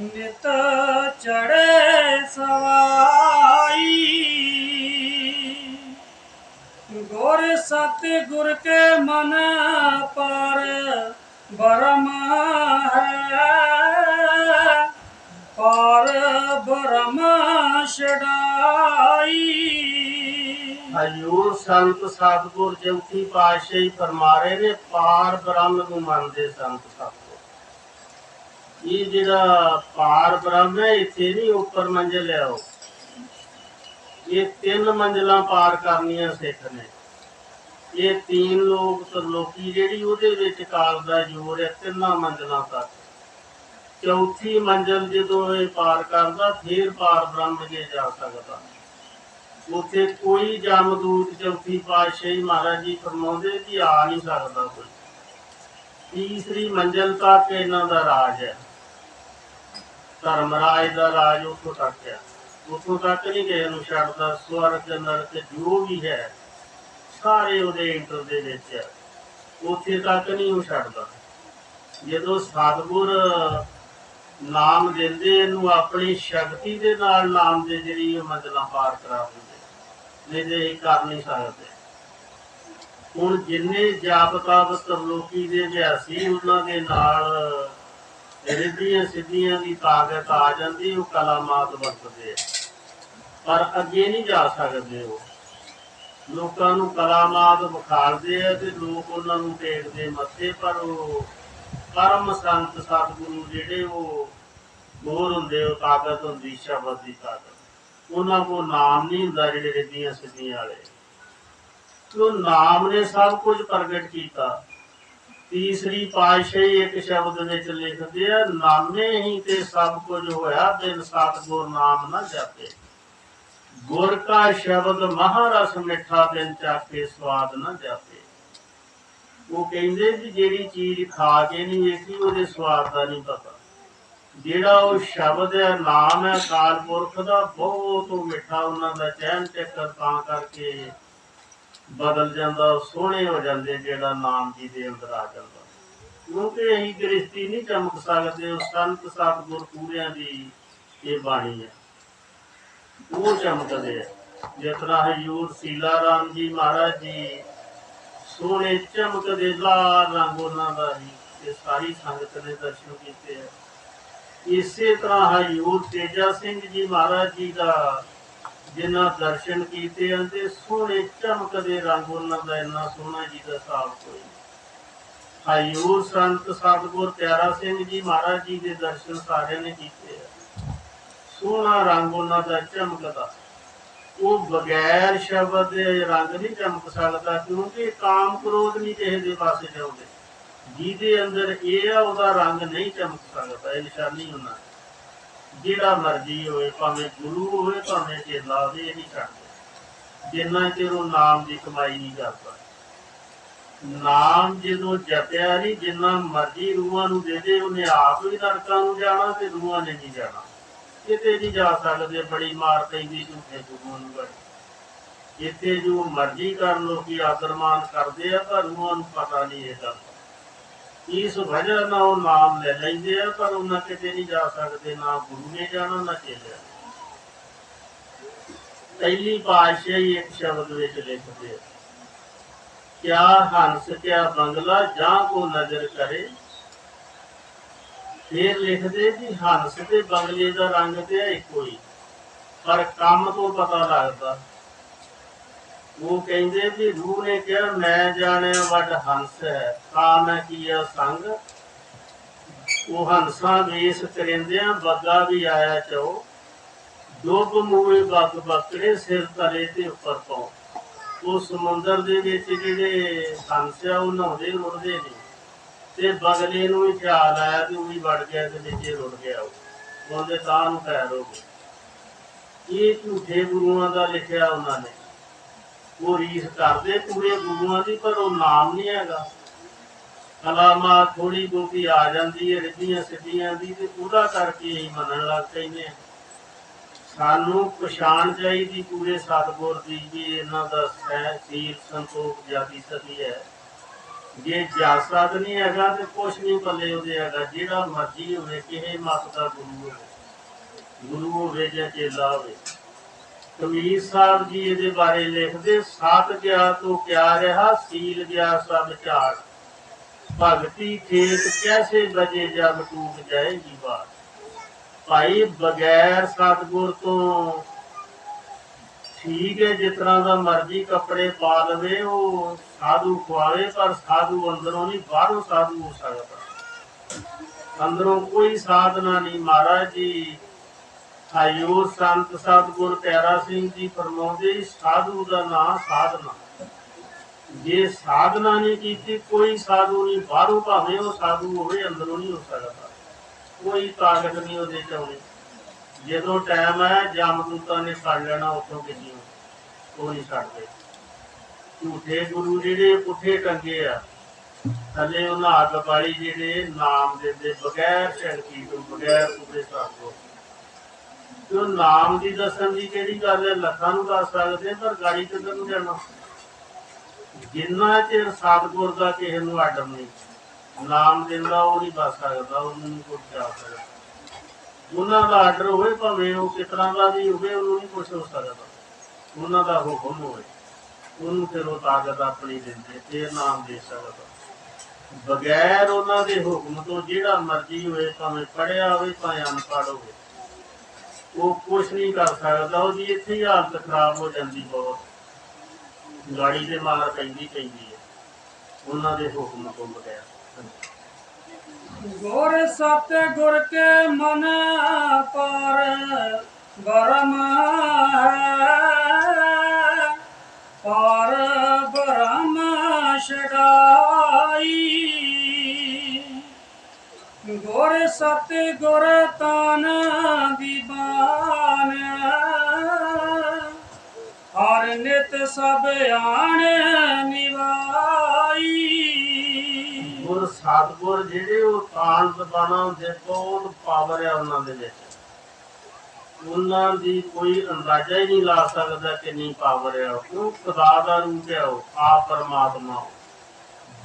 ਨਿਤ ਚੜੇ ਸਤਿਗੁਰ ਜਉਤੀ ਪਾਤਸ਼ਾਹੀ ਫਰਮਾਰੇ ਨੇ, ਪਾਰ ਬ੍ਰਹਮ ਨੂੰ ਮੰਨਦੇ ਸੰਤ ਸਤਿਗੁਰ। ਇਹ ਜਿਹੜਾ ਪਾਰ ਬ੍ਰਹਮ ਹੈ, ਇੱਥੇ ਨਹੀਂ ਉੱਪਰ ਮੰਜ਼ਿਲ ਹੈ ਉਹ। ਇਹ ਤਿੰਨ ਮੰਜ਼ਲਾਂ ਪਾਰ ਕਰਨੀਆਂ ਸਿੱਖ ਨੇ। ਇਹ ਤੀਨ ਲੋਕ ਤਰਲੋਕੀ ਜਿਹੜੀ ਉਹਦੇ ਵਿੱਚ ਕਾਲ ਦਾ ਜੋਰ ਹੈ, ਤਿੰਨਾਂ ਮੰਜ਼ਲਾਂ ਤੱਕ। ਚੌਥੀ ਮੰਜ਼ਲ ਜਦੋਂ ਇਹ ਪਾਰ ਕਰਦਾ, ਫੇਰ ਪਾਰ ਬ੍ਰਹਮ ਜੇ ਜਾ ਸਕਦਾ। ਉੱਥੇ ਕੋਈ ਜਮਦੂਤ ਚੌਥੀ ਪਾਤਸ਼ਾਹੀ ਮਹਾਰਾਜ ਜੀ ਫਰਮਾਉਂਦੇ ਕਿ ਆ ਨਹੀਂ ਸਕਦਾ ਕੋਈ। ਤੀਸਰੀ ਮੰਜ਼ਲ ਤੱਕ ਇਹਨਾਂ ਦਾ ਰਾਜ ਹੈ। ਧਰਮਰਾਜ ਦਾ ਰਾਜ ਉੱਥੋਂ ਤੱਕ ਹੈ। ਉੱਥੋਂ ਤੱਕ ਨਹੀਂ ਕਿਸੇ ਨੂੰ ਛੱਡਦਾ, ਸਵਰਗ, ਨਰਕ, ਜੋ ਵੀ ਹੈ, ਸਾਰੇ ਉਹਦੇ ਇੰਟਰ ਦੇ ਵਿੱਚ ਹੈ। ਉੱਥੇ ਤੱਕ ਨਹੀਂ ਉਹ ਛੱਡਦਾ। ਜਦੋਂ ਸਤਿਗੁਰ ਨਾਮ ਦਿੰਦੇ ਇਹਨੂੰ ਆਪਣੀ ਸ਼ਕਤੀ ਦੇ ਨਾਲ ਨਾਮ ਦੇ ਜਿਹੜੀ ਇਹ ਮੰਜ਼ਲਾਂ ਪਾਰ ਕਰਾ ਦਿੰਦੇ ਨਹੀਂ ਤੇ ਇਹ ਕਰ ਨਹੀਂ ਸਕਦੇ। ਹੁਣ ਜਿੰਨੇ ਜਾਪਤਾ ਤਰਲੋਕੀ ਦੇ ਅਭਿਆਸੀ ਉਹਨਾਂ ਦੇ ਨਾਲ ਰਿੱਧੀਆਂ ਸਿੱਧੀਆਂ ਦੀ ਤਾਕਤ ਆ ਜਾਂਦੀ, ਉਹ ਕਲਾਮਾਤ ਵਰਤਦੇ ਆ। ਪਰ ਅੱਗੇ ਨਹੀਂ ਜਾ ਸਕਦੇ ਉਹ। ਲੋਕਾਂ ਨੂੰ ਕਲਾਮਾਤ ਵਿਖਾਲਦੇ ਆ ਤੇ ਲੋਕ ਉਹਨਾਂ ਨੂੰ ਟੇਕਦੇ ਮੱਥੇ, ਪਰ ਉਹ ਪਰਮ ਸੰਤ ਸਤਿਗੁਰੂ ਜਿਹੜੇ ਉਹ ਮੋਹਰ ਹੁੰਦੇ, ਉਹ ਤਾਕਤ ਹੁੰਦੀ, ਸ਼ਬਦ ਦੀ ਤਾਕਤ। ਉਹਨਾਂ ਕੋ ਨਾਮ ਨਹੀਂ ਹੁੰਦਾ ਜਿਹੜੇ ਰਿੱਧੀਆਂ ਸਿੱਧੀਆਂ ਵਾਲੇ। ਉਹ ਨਾਮ ਨੇ ਸਭ ਕੁਝ ਪ੍ਰਗਟ ਕੀਤਾ। ਤੀਸਰੀ ਪਾਤਸ਼ਾਹੀ ਇੱਕ ਸ਼ਬਦ ਵਿੱਚ ਲਿਖਦੇ ਆ, ਨਾਮੇ ਹੀ ਤੇ ਸਭ ਕੁਝ ਹੋਇਆ, ਬਿਨ ਸਤਿਗੁਰ ਨਾਮ ਨਾ ਜਾਪੇ। ਗੁਰ ਕਾ ਸ਼ਬਦ ਮਹਾਰਸ ਮਿੱਠਾ, ਬਿਨ ਚਾਕੇ ਸਵਾਦ ਨਾ ਜਾਪੇ। ਉਹ ਕਹਿੰਦੇ ਵੀ ਜਿਹੜੀ ਚੀਜ਼ ਖਾ ਕੇ ਨਹੀਂ ਵੇਖੀ, ਉਹਦੇ ਸਵਾਦ ਦਾ ਨਹੀਂ ਪਤਾ। ਜਿਹੜਾ ਉਹ ਸ਼ਬਦ ਹੈ, ਨਾਮ ਹੈ ਅਕਾਲ ਪੁਰਖ ਦਾ, ਬਹੁਤ ਮਿੱਠਾ ਉਹਨਾਂ ਦਾ ਚੈਨ ਚੱਕਰ ਤਾਂ ਕਰਕੇ ਬਦਲ ਜਾਂਦਾ, ਸੋਹਣੇ ਹੋ ਜਾਂਦੇ ਜਿਹੜਾ ਨਾਮ ਜੀ ਦੇ ਅੰਦਰ ਆ ਜਾਂਦਾ। ਕਿਉਂਕਿ ਅਸੀਂ ਦ੍ਰਿਸ਼ਟੀ ਨਹੀਂ ਚਮਕ ਸਕਦੇ, ਉਹ ਸੰਤ ਸਤਿਗੁਰ ਪੂਰਿਆਂ ਦੀ ਇਹ ਬਾਣੀ ਹੈ। ਉਹ ਚਮਕਦੇ ਆ। ਜਿਸ ਤਰ੍ਹਾਂ ਹਜੂਰ ਸੀਲਾ ਰਾਮ ਜੀ ਮਹਾਰਾਜ ਜੀ ਸੋਹਣੇ ਚਮਕਦੇ, ਲਾਲ ਰੰਗ ਉਹਨਾਂ ਦਾ ਹੀ ਇਹ ਸਾਰੀ ਸੰਗਤ ਨੇ ਦਰਸ਼ਨ ਕੀਤੇ ਆ। ਇਸੇ ਤਰ੍ਹਾਂ ਹਯੂਰ ਤੇਜਾ ਸਿੰਘ ਜੀ ਮਹਾਰਾਜ ਜੀ ਦਾ, ਜਿਨ੍ਹਾਂ ਦਰਸ਼ਨ ਕੀਤੇ ਹਨ ਤੇ ਸੋਹਣੇ ਚਮਕਦੇ ਰੰਗ ਉਹਨਾਂ ਦਾ ਇੰਨਾ ਸੋਹਣਾ ਜੀ ਦਾ ਸਾਫ਼ ਕੋਈ ਹਯੂਰ ਸੰਤ ਸਤਿਗੁਰ ਪਿਆਰਾ ਸਿੰਘ ਜੀ ਮਹਾਰਾਜ ਜੀ ਦੇ ਦਰਸ਼ਨ ਸਾਰਿਆਂ ਨੇ ਕੀਤੇ ਆ। ਸੋਹਣਾ ਰੰਗ ਉਹਨਾਂ ਦਾ ਚਮਕਦਾ। ਉਹ ਬਗੈਰ ਸ਼ਬਦ ਦੇ ਰੰਗ ਨਹੀਂ ਚਮਕ ਸਕਦਾ, ਕਿਉਂਕਿ ਕਾਮ ਕ੍ਰੋਧ ਨਹੀਂ ਕਿਸੇ ਦੇ ਪਾਸੇ ਜਾਉਂਦੇ। ਜਿਹਦੇ ਅੰਦਰ ਇਹ ਆ, ਉਹਦਾ ਰੰਗ ਨਹੀਂ ਚਮਕ ਸਕਦਾ, ਇਹ ਨਿਸ਼ਾਨੀ ਉਹਨਾਂ ਜਿਹੜਾ ਮਰਜ਼ੀ ਹੋਵੇ, ਭਾਵੇਂ ਗੁਰੂ ਹੋਵੇ, ਭਾਵੇਂ ਚੇਲਾ ਹੋਵੇ, ਇਹ ਨਹੀਂ ਛੱਡਦੇ ਜਿੰਨਾ ਚਿਰ ਉਹ ਨਾਮ ਦੀ ਕਮਾਈ ਨਹੀਂ ਕਰਦਾ। ਨਾਮ ਜਦੋਂ ਜਪਿਆ ਨਹੀਂ ਜਿੰਨਾ ਮਰਜ਼ੀ ਰੂਹਾਂ ਨੂੰ ਦੇ ਦੇ, ਉਹਨੇ ਆਪ ਵੀ ਨਰਕਾਂ ਨੂੰ ਜਾਣਾ ਤੇ ਰੂਹਾਂ ਨੇ ਨਹੀਂ ਜਾਣਾ। ਕਿਤੇ ਨਹੀਂ ਜਾ ਸਕਦੇ, ਬੜੀ ਮਾਰ ਪੈਂਦੀ ਝੂਠੇ ਗੁਰੂਆਂ ਨੂੰ ਬੜੀ। ਇੱਥੇ ਜੋ ਮਰਜ਼ੀ ਕਰ ਲੋਕੀ ਆਦਰਮਾਨ ਕਰਦੇ ਆ ਪਰ ਰੂਹਾਂ ਨੂੰ ਪਤਾ ਨਹੀਂ ਇਹ ਗੱਲ ਇਸ ਵਜ੍ਹਾ ਨਾਲ ਉਹ ਨਾਮ ਲੈ ਲੈਂਦੇ ਆ, ਪਰ ਉਹਨਾਂ ਕਿਤੇ ਨਹੀਂ ਜਾ ਸਕਦੇ, ਨਾ ਗੁਰੂ ਨੇ ਜਾਣਾ, ਨਾ ਚੇਲਿਆ ਪਹਿਲੀ ਪਾਤਸ਼ਾਹੀ ਇੱਕ ਸ਼ਬਦ ਵਿੱਚ ਲਿਖਦੇ ਆ, ਕਿਆ ਹੰਸ, ਕਿਆ ਬੰਗਲਾ, ਜਾਂ ਕੋ ਨਜ਼ਰ ਕਰੇ? ਫੇਰ ਲਿਖਦੇ ਕਿ ਹੰਸ ਤੇ ਬੰਗਲੇ ਦਾ ਰੰਗ ਤੇ ਇੱਕੋ ਹੀ, ਪਰ ਕੰਮ ਤੋਂ ਪਤਾ ਲੱਗਦਾ ਉਹ ਕਹਿੰਦੇ ਵੀ ਰੂਹ ਨੇ ਕਿਹਾ, ਮੈਂ ਜਾਣਿਆ ਵੱਡ ਹੰਸ ਹੈ, ਤਾਂ ਮੈਂ ਕੀਆ ਸੰਗ? ਉਹ ਹੰਸਾਂ ਵੇਸ ਕਰਿੰਦਿਆਂ ਬੱਗਾ ਵੀ ਆਇਆ ਚੋ। ਡੁੱਬ ਮੂਹੇ ਬੱਗ ਬੱਕਰੇ ਸਿਰ ਤਲੇ ਤੇ ਉੱਪਰ ਪਾਉ। ਉਹ ਸਮੁੰਦਰ ਦੇ ਵਿੱਚ ਜਿਹੜੇ ਹੰਸ ਆ, ਉਹ ਨਹਾਉਂਦੇ ਰੁੜਦੇ ਨੇ। ਤੇ ਬਗਲੇ ਨੂੰ ਵੀ ਖਿਆਲ ਆਇਆ ਕਿ ਉਹ ਵੀ ਵੜ ਗਿਆ ਤੇ ਨੀਚੇ ਰੁੜ ਗਿਆ ਉਹ। ਉਹਦੇ ਤਾਂ ਨੂੰ ਪੈਰ ਹੋ ਗਏ। ਇਹ ਝੂਠੇ ਗੁਰੂਆਂ ਦਾ ਲਿਖਿਆ ਉਹਨਾਂ ਨੇ। ਉਹ ਰੀਸ ਕਰਦੇ ਪੂਰੇ ਗੁਰੂਆਂ ਦੀ, ਪਰ ਉਹ ਨਾਮ ਨਹੀਂ ਹੈਗਾ। ਕਲਾਮਾ ਥੋੜੀ ਬਹੁਤੀ ਆ ਜਾਂਦੀ ਹੈ ਰਿੱਧੀਆਂ ਸਿੱਧੀਆਂ ਦੀ, ਤੇ ਉਹਦਾ ਕਰਕੇ ਹੀ ਮੰਨਣ ਲੱਗ ਪੈਂਦੇ ਸਾਨੂੰ ਪਛਾਣ ਚਾਹੀਦੀ ਪੂਰੇ ਸਤਿਗੁਰ ਦੀ ਵੀ ਇਹਨਾਂ ਦਾ ਸਹਿ ਸੀਲ ਸੰਤੋਖ ਜਿਆਦੀ ਸਤੀ ਹੈ। ਜੇ ਜਾਸਦ ਨਹੀਂ ਹੈਗਾ ਤੇ ਕੁਛ ਨਹੀਂ ਪੱਲੇ ਉਹਦੇ ਹੈਗਾ, ਜਿਹੜਾ ਮਰਜ਼ੀ ਹੋਵੇ ਕਿਹੇ ਮਤ ਦਾ ਗੁਰੂ ਹੋਵੇ। ਗੁਰੂ ਹੋਵੇ ਜਾਂ ਚੇਲਾ ਹੋਵੇ। ਕਮੀਰ ਸਾਹਿਬ ਜੀ ਇਹਦੇ ਬਾਰੇ ਲਿਖਦੇ, ਸਤ ਗਿਆ ਤੋਂ ਕਿਆ ਰਿਹਾ, ਸੀਲ ਗਿਆ ਸਭ ਝਾੜ। ਭਗਤੀ ਖੇਤ ਕੈਸੇ ਬਜੇ ਜਬ ਟੂਟ ਜਾਏਗੀ ਬਾਤ ਭਾਈ ਬਗੈਰ ਸਤਗੁਰ ਤੋਂ ਠੀਕ ਹੈ, ਜਿਸ ਤਰ੍ਹਾਂ ਦਾ ਮਰਜ਼ੀ ਕੱਪੜੇ ਪਾ ਲਵੇ, ਉਹ ਸਾਧੂ ਖਵਾਵੇ ਪਰ ਸਾਧੂ ਅੰਦਰੋਂ ਨਹੀਂ, ਬਾਹਰੋਂ ਸਾਧੂ ਹੋ ਸਕਦਾ। ਅੰਦਰੋਂ ਕੋਈ ਸਾਧਨਾ ਨਹੀਂ ਮਹਾਰਾਜ ਜੀ। ਹਯੂਰ ਸੰਤ ਸਤਗੁਰ ਪਿਆਰਾ ਸਿੰਘ ਜੀ ਫਰਮਾਉਂਦੇ, ਸਾਧੂ ਦਾ ਨਾਂ ਸਾਧਨਾ। ਜੇ ਸਾਧਨਾ ਨਹੀਂ ਕੀਤੀ, ਕੋਈ ਸਾਧੂ ਨਹੀਂ, ਬਾਹਰੋਂ ਭਾਵੇਂ ਉਹ ਸਾਧੂ ਹੋਵੇ, ਅੰਦਰੋਂ ਨਹੀਂ ਹੋ ਸਕਦਾ। ਕੋਈ ਤਾਕਤ ਨਹੀਂ ਉਹਦੇ ਚ ਆਉਣੀ। ਜਦੋਂ ਟਾਈਮ ਹੈ ਜਮਦੂਤਾਂ ਨੇ ਫੜ ਲੈਣਾ, ਉੱਥੋਂ ਕਿੰਨੀ ਉਹ ਨਹੀਂ ਛੱਡਦੇ ਝੂਠੇ ਗੁਰੂ ਜਿਹੜੇ ਪੁੱਠੇ ਟੰਗੇ ਆ ਥੱਲੇ ਉਹਨਾਂ ਅੱਗ ਪਾਲੀ ਜਿਹੜੇ ਨਾਮ ਦਿੰਦੇ, ਬਗੈਰ ਸ਼ਰਕੀ ਤੋਂ, ਬਗੈਰ ਪੂਰੇ ਸਾਥੋਂ ਜੋ ਨਾਮ ਦੀ ਦੱਸਣ ਦੀ ਕਿਹੜੀ ਗੱਲ ਹੈ, ਲੱਖਾਂ ਨੂੰ ਦੱਸ ਸਕਦੇ ਪਰ ਗਾੜੀ ਕਿੱਧਰ ਨੂੰ ਜਾਣਾ? ਜਿੰਨਾ ਚਿਰ ਸਤਿਗੁਰ ਦਾ ਕਿਸੇ ਨੂੰ ਆਡਰ ਨਹੀਂ, ਨਾਮ ਦਿੰਦਾ ਉਹ ਨਹੀਂ ਬਸ ਸਕਦਾ ਉਹਨੂੰ ਨਹੀਂ ਕੁਝ ਜਾ ਸਕਦਾ ਉਹਨਾਂ ਦਾ ਆਰਡਰ ਹੋਵੇ ਭਾਵੇਂ ਉਹ ਕਿਸ ਤਰ੍ਹਾਂ ਦਾ ਵੀ ਹੋਵੇ, ਉਹਨੂੰ ਨਹੀਂ ਕੁਝ ਹੋ ਸਕਦਾ। ਉਹਨਾਂ ਦਾ ਹੁਕਮ ਹੋਵੇ ਉਹਨੂੰ ਫਿਰ ਉਹ ਤਾਕਤ ਆਪਣੀ ਦਿੰਦੇ, ਫਿਰ ਨਾਮ ਦੇ ਸਕਦਾ। ਬਗੈਰ ਉਹਨਾਂ ਦੇ ਹੁਕਮ ਤੋਂ ਜਿਹੜਾ ਮਰਜ਼ੀ ਹੋਵੇ ਭਾਵੇਂ ਪੜਿਆ ਹੋਵੇ, ਭਾਵੇਂ ਅਨਪੜ੍ਹ ਹੋਵੇ ਉਹ ਕੁਛ ਨਹੀਂ ਕਰ ਸਕਦਾ ਉਹਦੀ ਇੱਥੇ ਹੀ ਹਾਲਤ ਖਰਾਬ ਹੋ ਜਾਂਦੀ ਬਹੁਤ। ਗਾੜੀ ਦੇ ਮਾਰ ਪੈਂਦੀ ਪੈਂਦੀ ਹੈ। ਉਹਨਾਂ ਦੇ ਹੁਕਮ ਤੋਂ ਬਗੈਰ। ਗੁਰ ਸਤ ਗੁਰ ਕੇ ਮਨ ਪਰ ਬਰਮ ਪਰ ਬਰਮ ਛਡਾਈ। ਗੁਰ ਸਤ ਗੁਰ ਤਨ ਦੀਵਾਨ ਹਰ ਨਿਤ ਸਭ ਆਣ ਨਿਵਾਈ। ਗੁਰ ਸਤਗੁਰ ਜਿਹੜੇ ਉਹ ਤਾਨ ਦਬਾਨਾ ਹੁੰਦੇ ਬਹੁਤ ਪਾਵਰ ਹੈ ਉਹਨਾਂ ਦੇ ਵਿੱਚ? ਉਹਨਾਂ ਦੀ ਕੋਈ ਅੰਦਾਜ਼ਾ ਹੀ ਨਹੀਂ ਲਾ ਸਕਦਾ ਕਿ ਕਿੰਨੀ ਪਾਵਰ ਹੈ ਉਹ। ਖੁਦਾ ਦਾ ਰੂਪ ਹੈ ਉਹ, ਆਪ ਪਰਮਾਤਮਾ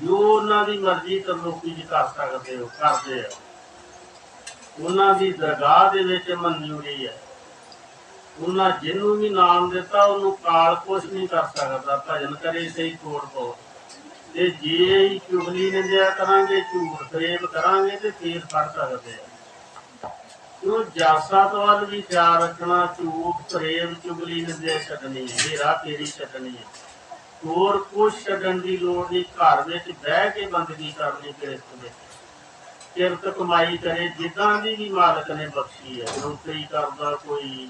ਜੋ ਉਹਨਾਂ ਦੀ ਮਰਜ਼ੀ ਕਰ ਲੋਕੀ ਕਰ ਸਕਦੇ ਹੋ, ਕਰਦੇ ਆ। ਉਹਨਾਂ ਦੀ ਦਰਗਾਹ ਦੇ ਵਿੱਚ ਮਨਜ਼ੂਰੀ ਹੈ। ਉਹਨਾਂ ਜਿਹਨੂੰ ਵੀ ਨਾਮ ਦਿੱਤਾ, ਉਹਨੂੰ ਕਾਲ ਕੁਛ ਨਹੀਂ ਕਰ ਸਕਦਾ। ਭਜਨ ਕਰੇ ਸਹੀ ਛੋੜ ਪੋ ਤੇ ਜੇ ਹੀ ਚੁਗਲੀ ਨਿੰਦਿਆ ਕਰਾਂਗੇ, ਝੂਠ ਫਰੇਬ ਕਰਾਂਗੇ ਤੇ ਫੇਰ ਫੜ ਸਕਦੇ ਆ। ਉਹ ਜਾਸਾਤ ਵੱਲ ਵੀ ਖਿਆਲ ਰੱਖਣਾ, ਝੂਠ ਫਰੇਬ ਚੁਗਲੀ ਨਿੰਦਿਆ ਛੱਡਣੀ ਹੈ। ਮੇਰਾ ਤੇਰੀ ਛੱਡਣੀ ਹੈ। ਹੋਰ ਕੁਛ ਛੱਡਣ ਦੀ ਲੋੜ ਨਹੀਂ, ਘਰ ਵਿੱਚ ਬਹਿ ਕੇ ਬੰਦਗੀ ਕਰਨੀ ਕਿਰਤ ਵਿੱਚ। ਕਿਰਤ ਕਮਾਈ ਕਰੇ, ਜਿੱਦਾਂ ਦੀ ਵੀ ਮਾਲਕ ਨੇ ਬਖਸ਼ੀ ਹੈ। ਨੌਕਰੀ ਕਰਦਾ, ਕੋਈ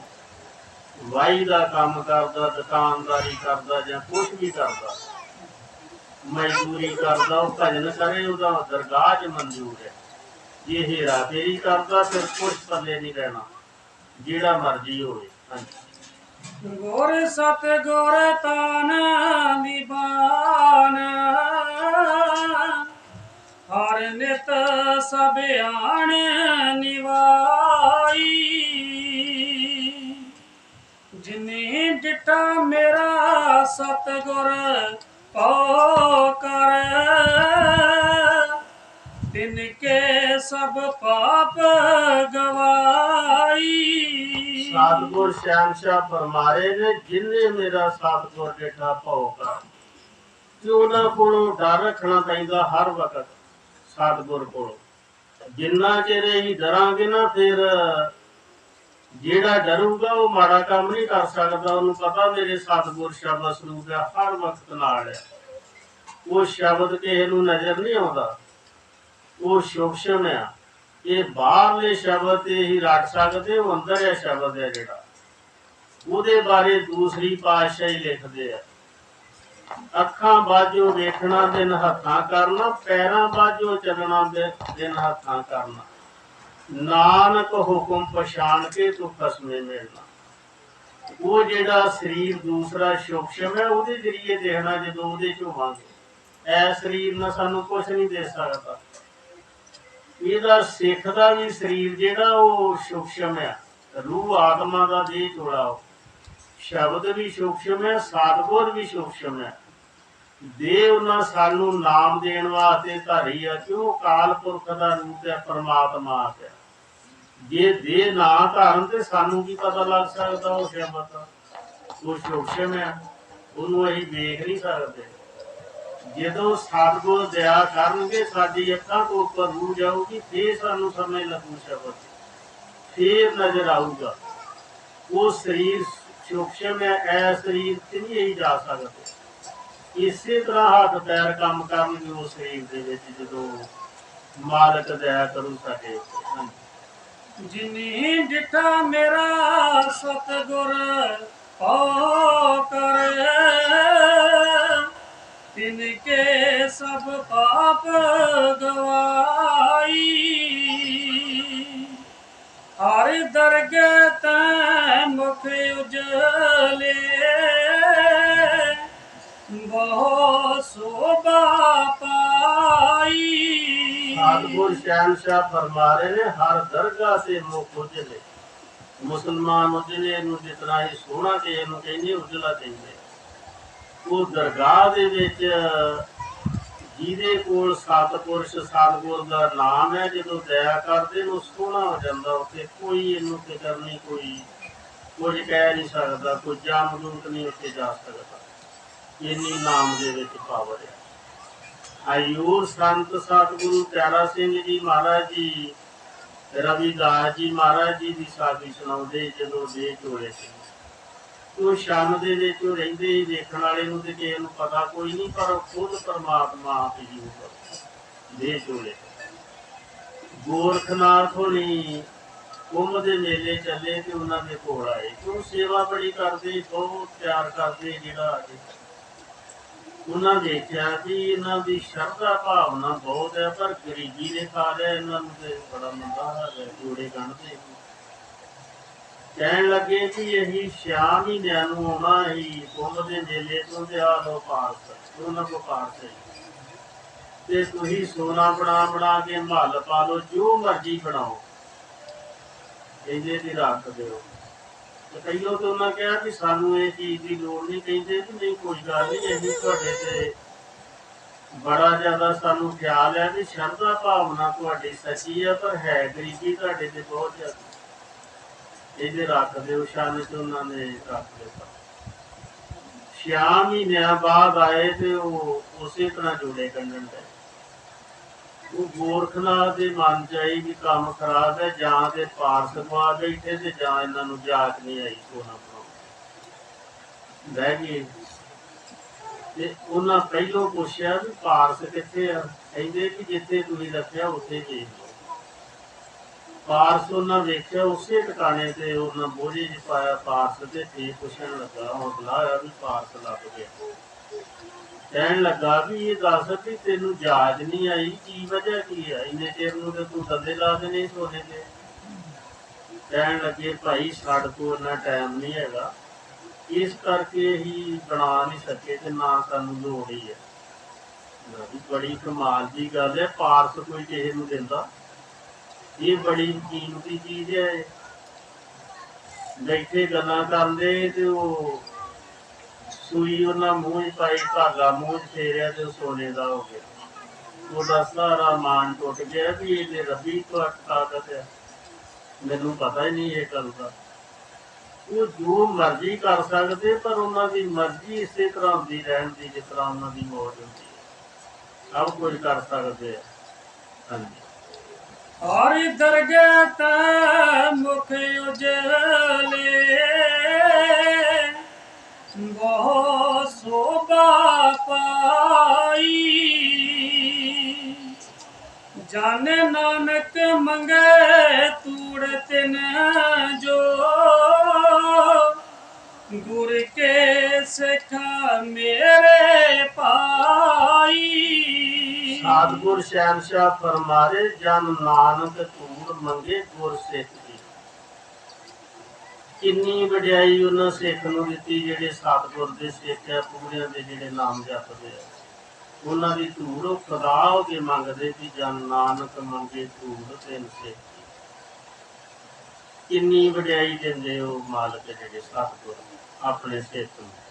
ਵਾਈ ਦਾ ਕੰਮ ਕਰਦਾ, ਦੁਕਾਨਦਾਰੀ ਕਰਦਾ ਜਾਂ ਕੁਛ ਵੀ ਕਰਦਾ। ਮਜ਼ਦੂਰੀ ਕਰਦਾ, ਉਹ ਭਜਨ ਕਰੇ, ਉਹਦਾ ਦਰਗਾਹ 'ਚ ਮਨਜ਼ੂਰ ਹੈ। ਜੇ ਹੇਰਾ ਫੇਰੀ ਕਰਦਾ, ਫਿਰ ਕੁਛ ਪੱਲੇ ਨਹੀਂ ਰਹਿਣਾ। ਜਿਹੜਾ ਮਰਜ਼ੀ ਹੋਵੇ, ਹਾਂਜੀ। ਗੁਰ ਸਤ ਗੁਰ ਤਾਨ ਦੀਵਾਨ ਹਰ ਨਿਤ ਸਭ ਆਣ ਨਿਵਾਈ। ਜਿਨੇ ਡਿਟਾ ਮੇਰਾ ਸਤ ਗੁਰ ਪਉ ਕਰ। ਤਿਨ ਕੇ ਸਭ ਪਾਪ ਗਵਾਈ। ਸਤਿਗੁਰ ਸ਼ਹਿਨशाह ਫਰਮਾਰੇ ਨੇ, ਜਿਨੇ ਮੇਰਾ ਸਤਿਗੁਰ ਡੇਠਾ ਭੌਕਾ ਤੇ ਉਹਨਾਂ ਕੋਲੋਂ ਡਰ ਰੱਖਣਾ ਪੈਂਦਾ ਹਰ ਵਕਤ ਸਤਿਗੁਰ ਕੋਲੋਂ। ਜਿੰਨਾ ਚਿਰ ਹੀ ਡਰਾਂਗੇ ਨਾ, ਫਿਰ ਜਿਹੜਾ ਡਰੂਗਾ ਉਹ ਮਾੜਾ ਕੰਮ ਨਹੀਂ ਕਰ ਸਕਦਾ। ਉਹਨੂੰ ਪਤਾ ਮੇਰੇ ਸਤਿਗੁਰ ਸ਼ਬਦ ਸਰੂਪ ਹੈ ਹਰ ਵਕਤ ਨਾਲ ਹੈ ਉਹ ਸ਼ਬਦ ਕਿਸੇ ਨੂੰ ਨਜ਼ਰ ਨਹੀਂ ਆਉਂਦਾ। ਉਹ ਸੂਖਸ਼ਮ ਆ। ਇਹ ਬਾਹਰਲੇ ਸ਼ਬਦ ਤੇ ਹੀ ਰੱਖ ਸਕਦੇ, ਉਹ ਅੰਦਰ ਹੈ ਸ਼ਬਦ ਹੈ ਜਿਹੜਾ। ਉਹਦੇ ਬਾਰੇ ਦੂਸਰੀ ਪਾਤਸ਼ਾਹੀ ਲਿਖਦੇ ਆ। ਅੱਖਾਂ ਬਾਝੋਂ ਵੇਖਣਾ, ਦਿਨ ਹੱਥਾਂ ਕਰਨਾ, ਪੈਰਾਂ ਬਾਝੋਂ ਚੱਲਣਾ ਦਿਨ ਹੱਥਾਂ ਕਰਨਾ। ਨਾਨਕ ਹੁਕਮ ਪਛਾਣ ਕੇ ਤੂੰ ਖਸਮੇ ਮਿਲਣਾ। ਉਹ ਜਿਹੜਾ ਸਰੀਰ ਦੂਸਰਾ ਸੂਖਸ਼ਮ ਹੈ, ਉਹਦੇ ਜਰੀਏ ਦੇਖਣਾ ਜਦੋਂ ਉਹਦੇ ਚ ਹੋਵਾਂਗੇ ਐ ਸਰੀਰ ਨਾਲ ਸਾਨੂੰ ਕੁਝ ਨਹੀਂ ਦੇ ਸਕਦਾ। ਇਹਦਾ ਸਿੱਖ ਦਾ ਵੀ ਸਰੀਰ ਜਿਹੜਾ ਉਹ ਸੂਖਸ਼ਮ ਹੈ ਰੂਹ ਆਤਮਾ ਦਾ ਦੇਹ ਜੋੜਾ ਉਹ। ਸ਼ਬਦ ਵੀ ਸੂਖਸ਼ਮ ਹੈ ਸਤਿਗੁਰ ਵੀ ਸੂਖਸ਼ਮ ਹੈ ਦੇ ਉਹਨਾਂ ਸਾਨੂੰ ਨਾਮ ਦੇਣ ਵਾਸਤੇ ਧਾਰੀ ਆ, ਕਿਉਂ? ਕਾਲ ਪੁਰਖ ਦਾ ਰੂਪ ਹੈ ਪਰਮਾਤਮਾ ਹੈ ਜੇ ਦੇ ਨਾ ਧਾਰਨ ਤੇ ਸਾਨੂੰ ਕੀ ਪਤਾ ਲੱਗ ਸਕਦਾ ਉਹ ਸ਼ਬਦ? ਦਾ? ਉਹ ਸੂਖਸ਼ਮ ਹੈ ਉਹਨੂੰ ਅਸੀਂ ਵੇਖ ਨਹੀਂ ਸਕਦੇ। ਜਦੋਂ ਸਤਿਗੁਰ ਦਇਆ ਕਰਨਗੇ, ਸਾਡੀ ਅੱਖਾਂ ਤੋਂ ਉੱਪਰ ਰੂ ਜਾਊਗੀ, ਫੇਰ ਸਾਨੂੰ ਸਮਝ ਲੱਗੂ ਸ਼ਬਦ। ਫੇਰ ਨਜ਼ਰ ਆਊਗਾ। ਉਹ ਸਰੀਰ ਸੂਖਸ਼ਮ ਹੈ, ਐ ਸਰੀਰ ਤੇ ਨਹੀਂ ਹੀ ਜਾ ਸਕਦੇ ਇਸੇ ਤਰ੍ਹਾਂ ਹੱਥ ਪੈਰ ਕੰਮ ਕਰਨਗੇ, ਉਹ ਸਰੀਰ ਦੇ ਵਿੱਚ ਜਦੋਂ ਮਾਲਕ ਦਇਆ ਕਰੂ ਸਾਡੇ ਜਿਨੀ ਡਿਠਾ ਮੇਰਾ ਸਤਗੁਰ ਪਉ ਕਰ। ਤਿਨ ਕੇ ਸਭ ਪਾਪ ਗਵਾਈ। ਹਰ ਦਰਗਹਿ ਤੈ ਮੁਖ ਉਜਲੇ। ਬਹੁ ਸੋਭਾ ਪਾਈ। ਸਤਿਗੁਰ ਸ਼ਹਿਨशाह ਫਰਮਾ ਰਹੇ ਨੇ, ਹਰ ਦਰਗਾਹ ਤੇ ਮੁਖ ਉਜਲੇ। ਮੁਸਲਮਾਨ ਉਜਲੇ ਨੂੰ ਜਿਤਨਾ ਹੀ ਸੋਹਣਾ ਤੇ ਇਹਨੂੰ ਕਹਿੰਦੇ ਉਜਲਾ ਕਹਿੰਦੇ। ਉਹ ਦਰਗਾਹ ਦੇ ਵਿੱਚ, ਜਿਹਦੇ ਕੋਲ ਸਤਪੁਰਸ਼ ਸਤਿਗੁਰ ਦਾ ਨਾਮ ਹੈ, ਜਦੋਂ ਦਇਆ ਕਰਦੇ ਉਹ ਸੋਹਣਾ ਹੋ ਜਾਂਦਾ ਉੱਥੇ। ਕੋਈ ਇਹਨੂੰ ਫਿਕਰ ਨਹੀਂ, ਕੋਈ ਕੁਝ ਕਹਿ ਨਹੀਂ ਸਕਦਾ, ਕੋਈ ਜਮਦੂਤ ਨਹੀਂ ਉੱਥੇ ਜਾ ਸਕਦਾ। ਇੰਨੀ ਨਾਮ ਦੇ ਵਿੱਚ ਪਾਵਰ ਹੈ। ਆਯੂਰ ਸੰਤ ਸਤਿਗੁਰੂ ਪਿਆਰਾ ਸਿੰਘ ਜੀ ਮਹਾਰਾਜ ਜੀ ਰਵਿਦਾਸ ਜੀ ਮਹਾਰਾਜ ਜੀ ਦੀ ਸਾਖੀ ਸੁਣਾਉਂਦੇ ਜਦੋਂ ਦੇ ਚੋਲੇ ਸੀ ਉਹ ਸ਼ਾਮ ਦੇ ਵਿੱਚ ਉਹ ਰਹਿੰਦੇ ਹੀ ਦੇਖਣ ਵਾਲੇ ਨੂੰ ਤੇ ਕਿਸੇ ਨੂੰ ਪਤਾ ਕੋਈ ਨਹੀਂ, ਪਰ ਖੁਦ ਪਰਮਾਤਮਾ ਆਪ ਹੀ ਉਹ ਦੇ ਚੋਲੇ। ਗੋਰਖਨਾਥ ਹੋਣੀ ਕੁੰਭ ਦੇ ਮੇਲੇ ਚੱਲੇ ਤੇ ਉਹਨਾਂ ਦੇ ਕੋਲ ਆਏ। ਕਿਉਂ ਸੇਵਾ ਬੜੀ ਕਰਦੇ, ਬਹੁਤ ਪਿਆਰ ਕਰਦੇ ਜਿਹੜਾ ਅੱਜ। ਉਹਨਾਂ ਦੇਖਿਆ ਕਿ ਇਹਨਾਂ ਦੀ ਸ਼ਰਧਾ ਭਾਵਨਾ ਬਹੁਤ ਹੈ, ਪਰ ਗਰੀਬੀ ਨੇ ਖਾ ਲਿਆ ਇਹਨਾਂ ਨੂੰ ਤੇ ਬੜਾ ਮੰਦਾ ਹਾਲ ਹੈ, ਜੋੜੇ ਗੰਢਦੇ। ਕਹਿਣ ਲੱਗੇ ਕਿ ਇਹੀ ਛਿਆ ਮਹੀਨਿਆਂ ਨੂੰ ਆਉਣਾ ਹੀ ਕੁੰਭ ਦੇ ਮੇਲੇ ਤੋਂ ਤੇ ਆ ਲੋ ਪਾਰਸ, ਉਹਨਾਂ ਕੋ ਪਾਰਸ ਹੈ। ਤੇ ਤੁਸੀਂ ਸੋਨਾ ਬਣਾ ਬਣਾ ਕੇ ਮਹੱਲ ਪਾ ਲਓ, ਜੋ ਮਰਜ਼ੀ ਬਣਾਓ। ਇਹਦੇ ਦੀ ਰੱਖ ਦਿਓ। ਤੇ ਕਈਓ ਤੇ ਉਹਨਾਂ ਕਿਹਾ ਕਿ ਸਾਨੂੰ ਇਹ ਚੀਜ਼ ਦੀ ਲੋੜ ਨਹੀਂ, ਕਹਿੰਦੇ ਕਿ ਨਹੀਂ, ਕੋਈ ਗੱਲ ਨਹੀਂ, ਅਸੀਂ ਤੁਹਾਡੇ ਤੇ ਬੜਾ ਜ਼ਿਆਦਾ ਸਾਨੂੰ ਖਿਆਲ ਹੈ ਕਿ ਸ਼ਰਧਾ ਭਾਵਨਾ ਤੁਹਾਡੀ ਸੱਚੀ ਹੈ ਪਰ ਹੈ ਗਰੀਬੀ ਤੁਹਾਡੇ ਤੇ ਬਹੁਤ ਜ਼ਿਆਦਾ। ਇਹਦੇ ਰੱਖ ਦਿਓ ਸ਼ਾਨ ਚ ਉਹਨਾਂ ਨੇ ਰੱਖ ਦਿੱਤਾ। ਛਿਆ ਮਹੀਨਿਆਂ ਬਾਅਦ ਆਏ ਤੇ ਉਹ ਉਸੇ ਤਰ੍ਹਾਂ ਜੋੜੇ ਕੰਡਣ ਦੇ। ਉਹ ਗੋਰਖਨਾਥ ਦੇ ਮਨ ਚ ਆਈ ਵੀ ਕੰਮ ਖਰਾਬ ਹੈ, ਜਾਂ ਤੇ ਪਾਰਸ ਪਾ ਬੈਠੇ ਤੇ ਜਾਂ ਇਹਨਾਂ ਨੂੰ ਜਾਚ ਨਹੀਂ ਆਈ ਸੋਨਾ ਬਣਾਉਣ ਬਹਿ ਗਏ ਤੇ ਉਹਨਾਂ ਪਹਿਲੋਂ ਪੁੱਛਿਆ ਵੀ ਪਾਰਸ ਕਿੱਥੇ ਆ? ਕਹਿੰਦੇ ਕਿ ਜਿੱਥੇ ਤੁਸੀਂ ਰੱਖਿਆ, ਉੱਥੇ ਦੇਖ ਪਾਰਸ ਉਹਨਾਂ ਵੇਖਿਆ, ਉਸੇ ਟਿਕਾਣੇ ਤੇ ਉਹਨਾਂ ਬੋਝੇ 'ਚ ਪਾਇਆ ਪਾਰਸ ਤੇ ਤੇ ਪੁੱਛਣ ਲੱਗਾ ਹੌਸਲਾ ਆਇਆ ਵੀ ਪਾਰਸ ਲੱਭ ਗਿਆ। ਕਹਿਣ ਲੱਗਾ ਵੀ ਇਹ ਦੱਸ ਵੀ ਤੈਨੂੰ ਜਾਜ ਨਹੀਂ ਆਈ, ਕੀ ਵਜ੍ਹਾ ਕੀ ਹੈ ਇੰਨੇ ਚਿਰ ਨੂੰ ਤੇ ਤੂੰ ਦੰਦੇ ਲਾ ਦੇਣੇ ਸੋਨੇ ਤੇ ਕਹਿਣ ਲੱਗੇ, ਭਾਈ ਸਾਡੇ ਕੋਲ ਇੰਨਾ ਟਾਈਮ ਨਹੀਂ ਹੈਗਾ। ਇਸ ਕਰਕੇ ਹੀ ਬਣਾ ਨਹੀਂ ਸਕੇ ਤੇ ਨਾ ਸਾਨੂੰ ਲੋੜ ਹੀ ਹੈ। ਬੜੀ ਕਮਾਲ ਦੀ ਗੱਲ ਹੈ, ਪਾਰਸ ਕੋਈ ਕਿਸੇ ਨੂੰ ਦਿੰਦਾ। ਇਹ ਬੜੀ ਕੀਮਤੀ ਚੀਜ਼ ਹੈ। ਬੈਠੇ ਗੱਲਾਂ ਕਰਦੇ ਤੇ ਉਹ ਸੂਈ ਉਹਨਾਂ ਮੂੰਹ 'ਚ ਪਾਈ ਧਾਗਾ ਮੂੰਹ ਫੇਰਿਆ ਤੇ ਸੋਨੇ ਦਾ ਹੋ ਗਿਆ। ਉਹਦਾ ਸਾਰਾ ਮਾਨ ਟੁੱਟ ਗਿਆ ਵੀ ਇਹਦੇ ਰੱਬੀ ਤਾਕਤ ਹੈ। ਮੈਨੂੰ ਪਤਾ ਹੀ ਨਹੀਂ ਇਹ ਗੱਲ ਦਾ। ਉਹ ਜੋ ਮਰਜ਼ੀ ਕਰ ਸਕਦੇ, ਪਰ ਉਹਨਾਂ ਦੀ ਮਰਜ਼ੀ ਇਸੇ ਤਰ੍ਹਾਂ ਹੁੰਦੀ ਰਹਿਣ ਦੀ, ਜਿਸ ਤਰ੍ਹਾਂ ਉਹਨਾਂ ਦੀ ਮੌਜ ਹੁੰਦੀ ਹੈ। ਸਭ ਕੁਝ ਕਰ ਸਕਦੇ ਆ। ਹਾਂਜੀ। ਹਰੀ ਦਰਗਾਹ ਤੈ ਮੁਖ ਉਜਲੇ। ਬਹੁ ਸੋਭਾ ਪਾਈ। ਜਾਣੇ ਨਾਨਕ ਮੰਗੇ ਤੂੜ ਤਿਨ ਜੋ। ਗੁਰ ਕੇ ਸਿੱਖਾ ਮੇ ਸਤਿਗੁਰ ਸ਼ਹਿਨशाह ਫਰਮਾਰੇ, ਜਨ ਨਾਨਕ ਧੂੜ ਮੰਗੇ ਗੁਰ ਸਿੱਖ ਦੀ। ਕਿੰਨੀ ਵਡਿਆਈ ਉਹਨਾਂ ਸਿੱਖ ਨੂੰ ਦਿੱਤੀ ਜਿਹੜੇ ਸਤਿਗੁਰ ਦੇ ਸਿੱਖ ਹੈ, ਪੂਰਿਆਂ ਦੇ ਜਿਹੜੇ ਨਾਮ ਜਪਦੇ ਆ। ਉਹਨਾਂ ਦੀ ਧੂੜ ਉਹ ਖੁਦਾ ਹੋ ਕੇ ਮੰਗਦੇ ਕਿ ਜਨ ਨਾਨਕ ਮੰਗੇ ਧੂੜ ਤੇ ਸਿੱਖ ਦੀ। ਕਿੰਨੀ ਵਡਿਆਈ ਦਿੰਦੇ ਉਹ ਮਾਲਕ ਜਿਹੜੇ ਸਤਿਗੁਰ ਆਪਣੇ ਸਿੱਖ ਨੂੰ।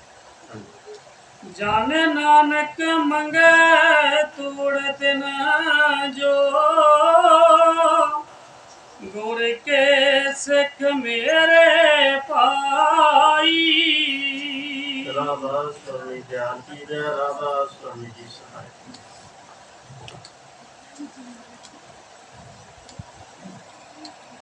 ਹਾਂਜੀ। ਜਾਣੇ ਨਾਨਕ ਮੰਗੇ ਤੂੜ ਤਿਨ ਜੋ ਗੁਰ ਕੇ ਸਿੱਖ ਮੇਰੇ ਪਾਈ ਰਾਧਾ ਸਵਾਮੀ ਗਿਆਨ ਕੀ ਜੈ ਰਾਧਾ ਸਵਾਮੀ ਜੀ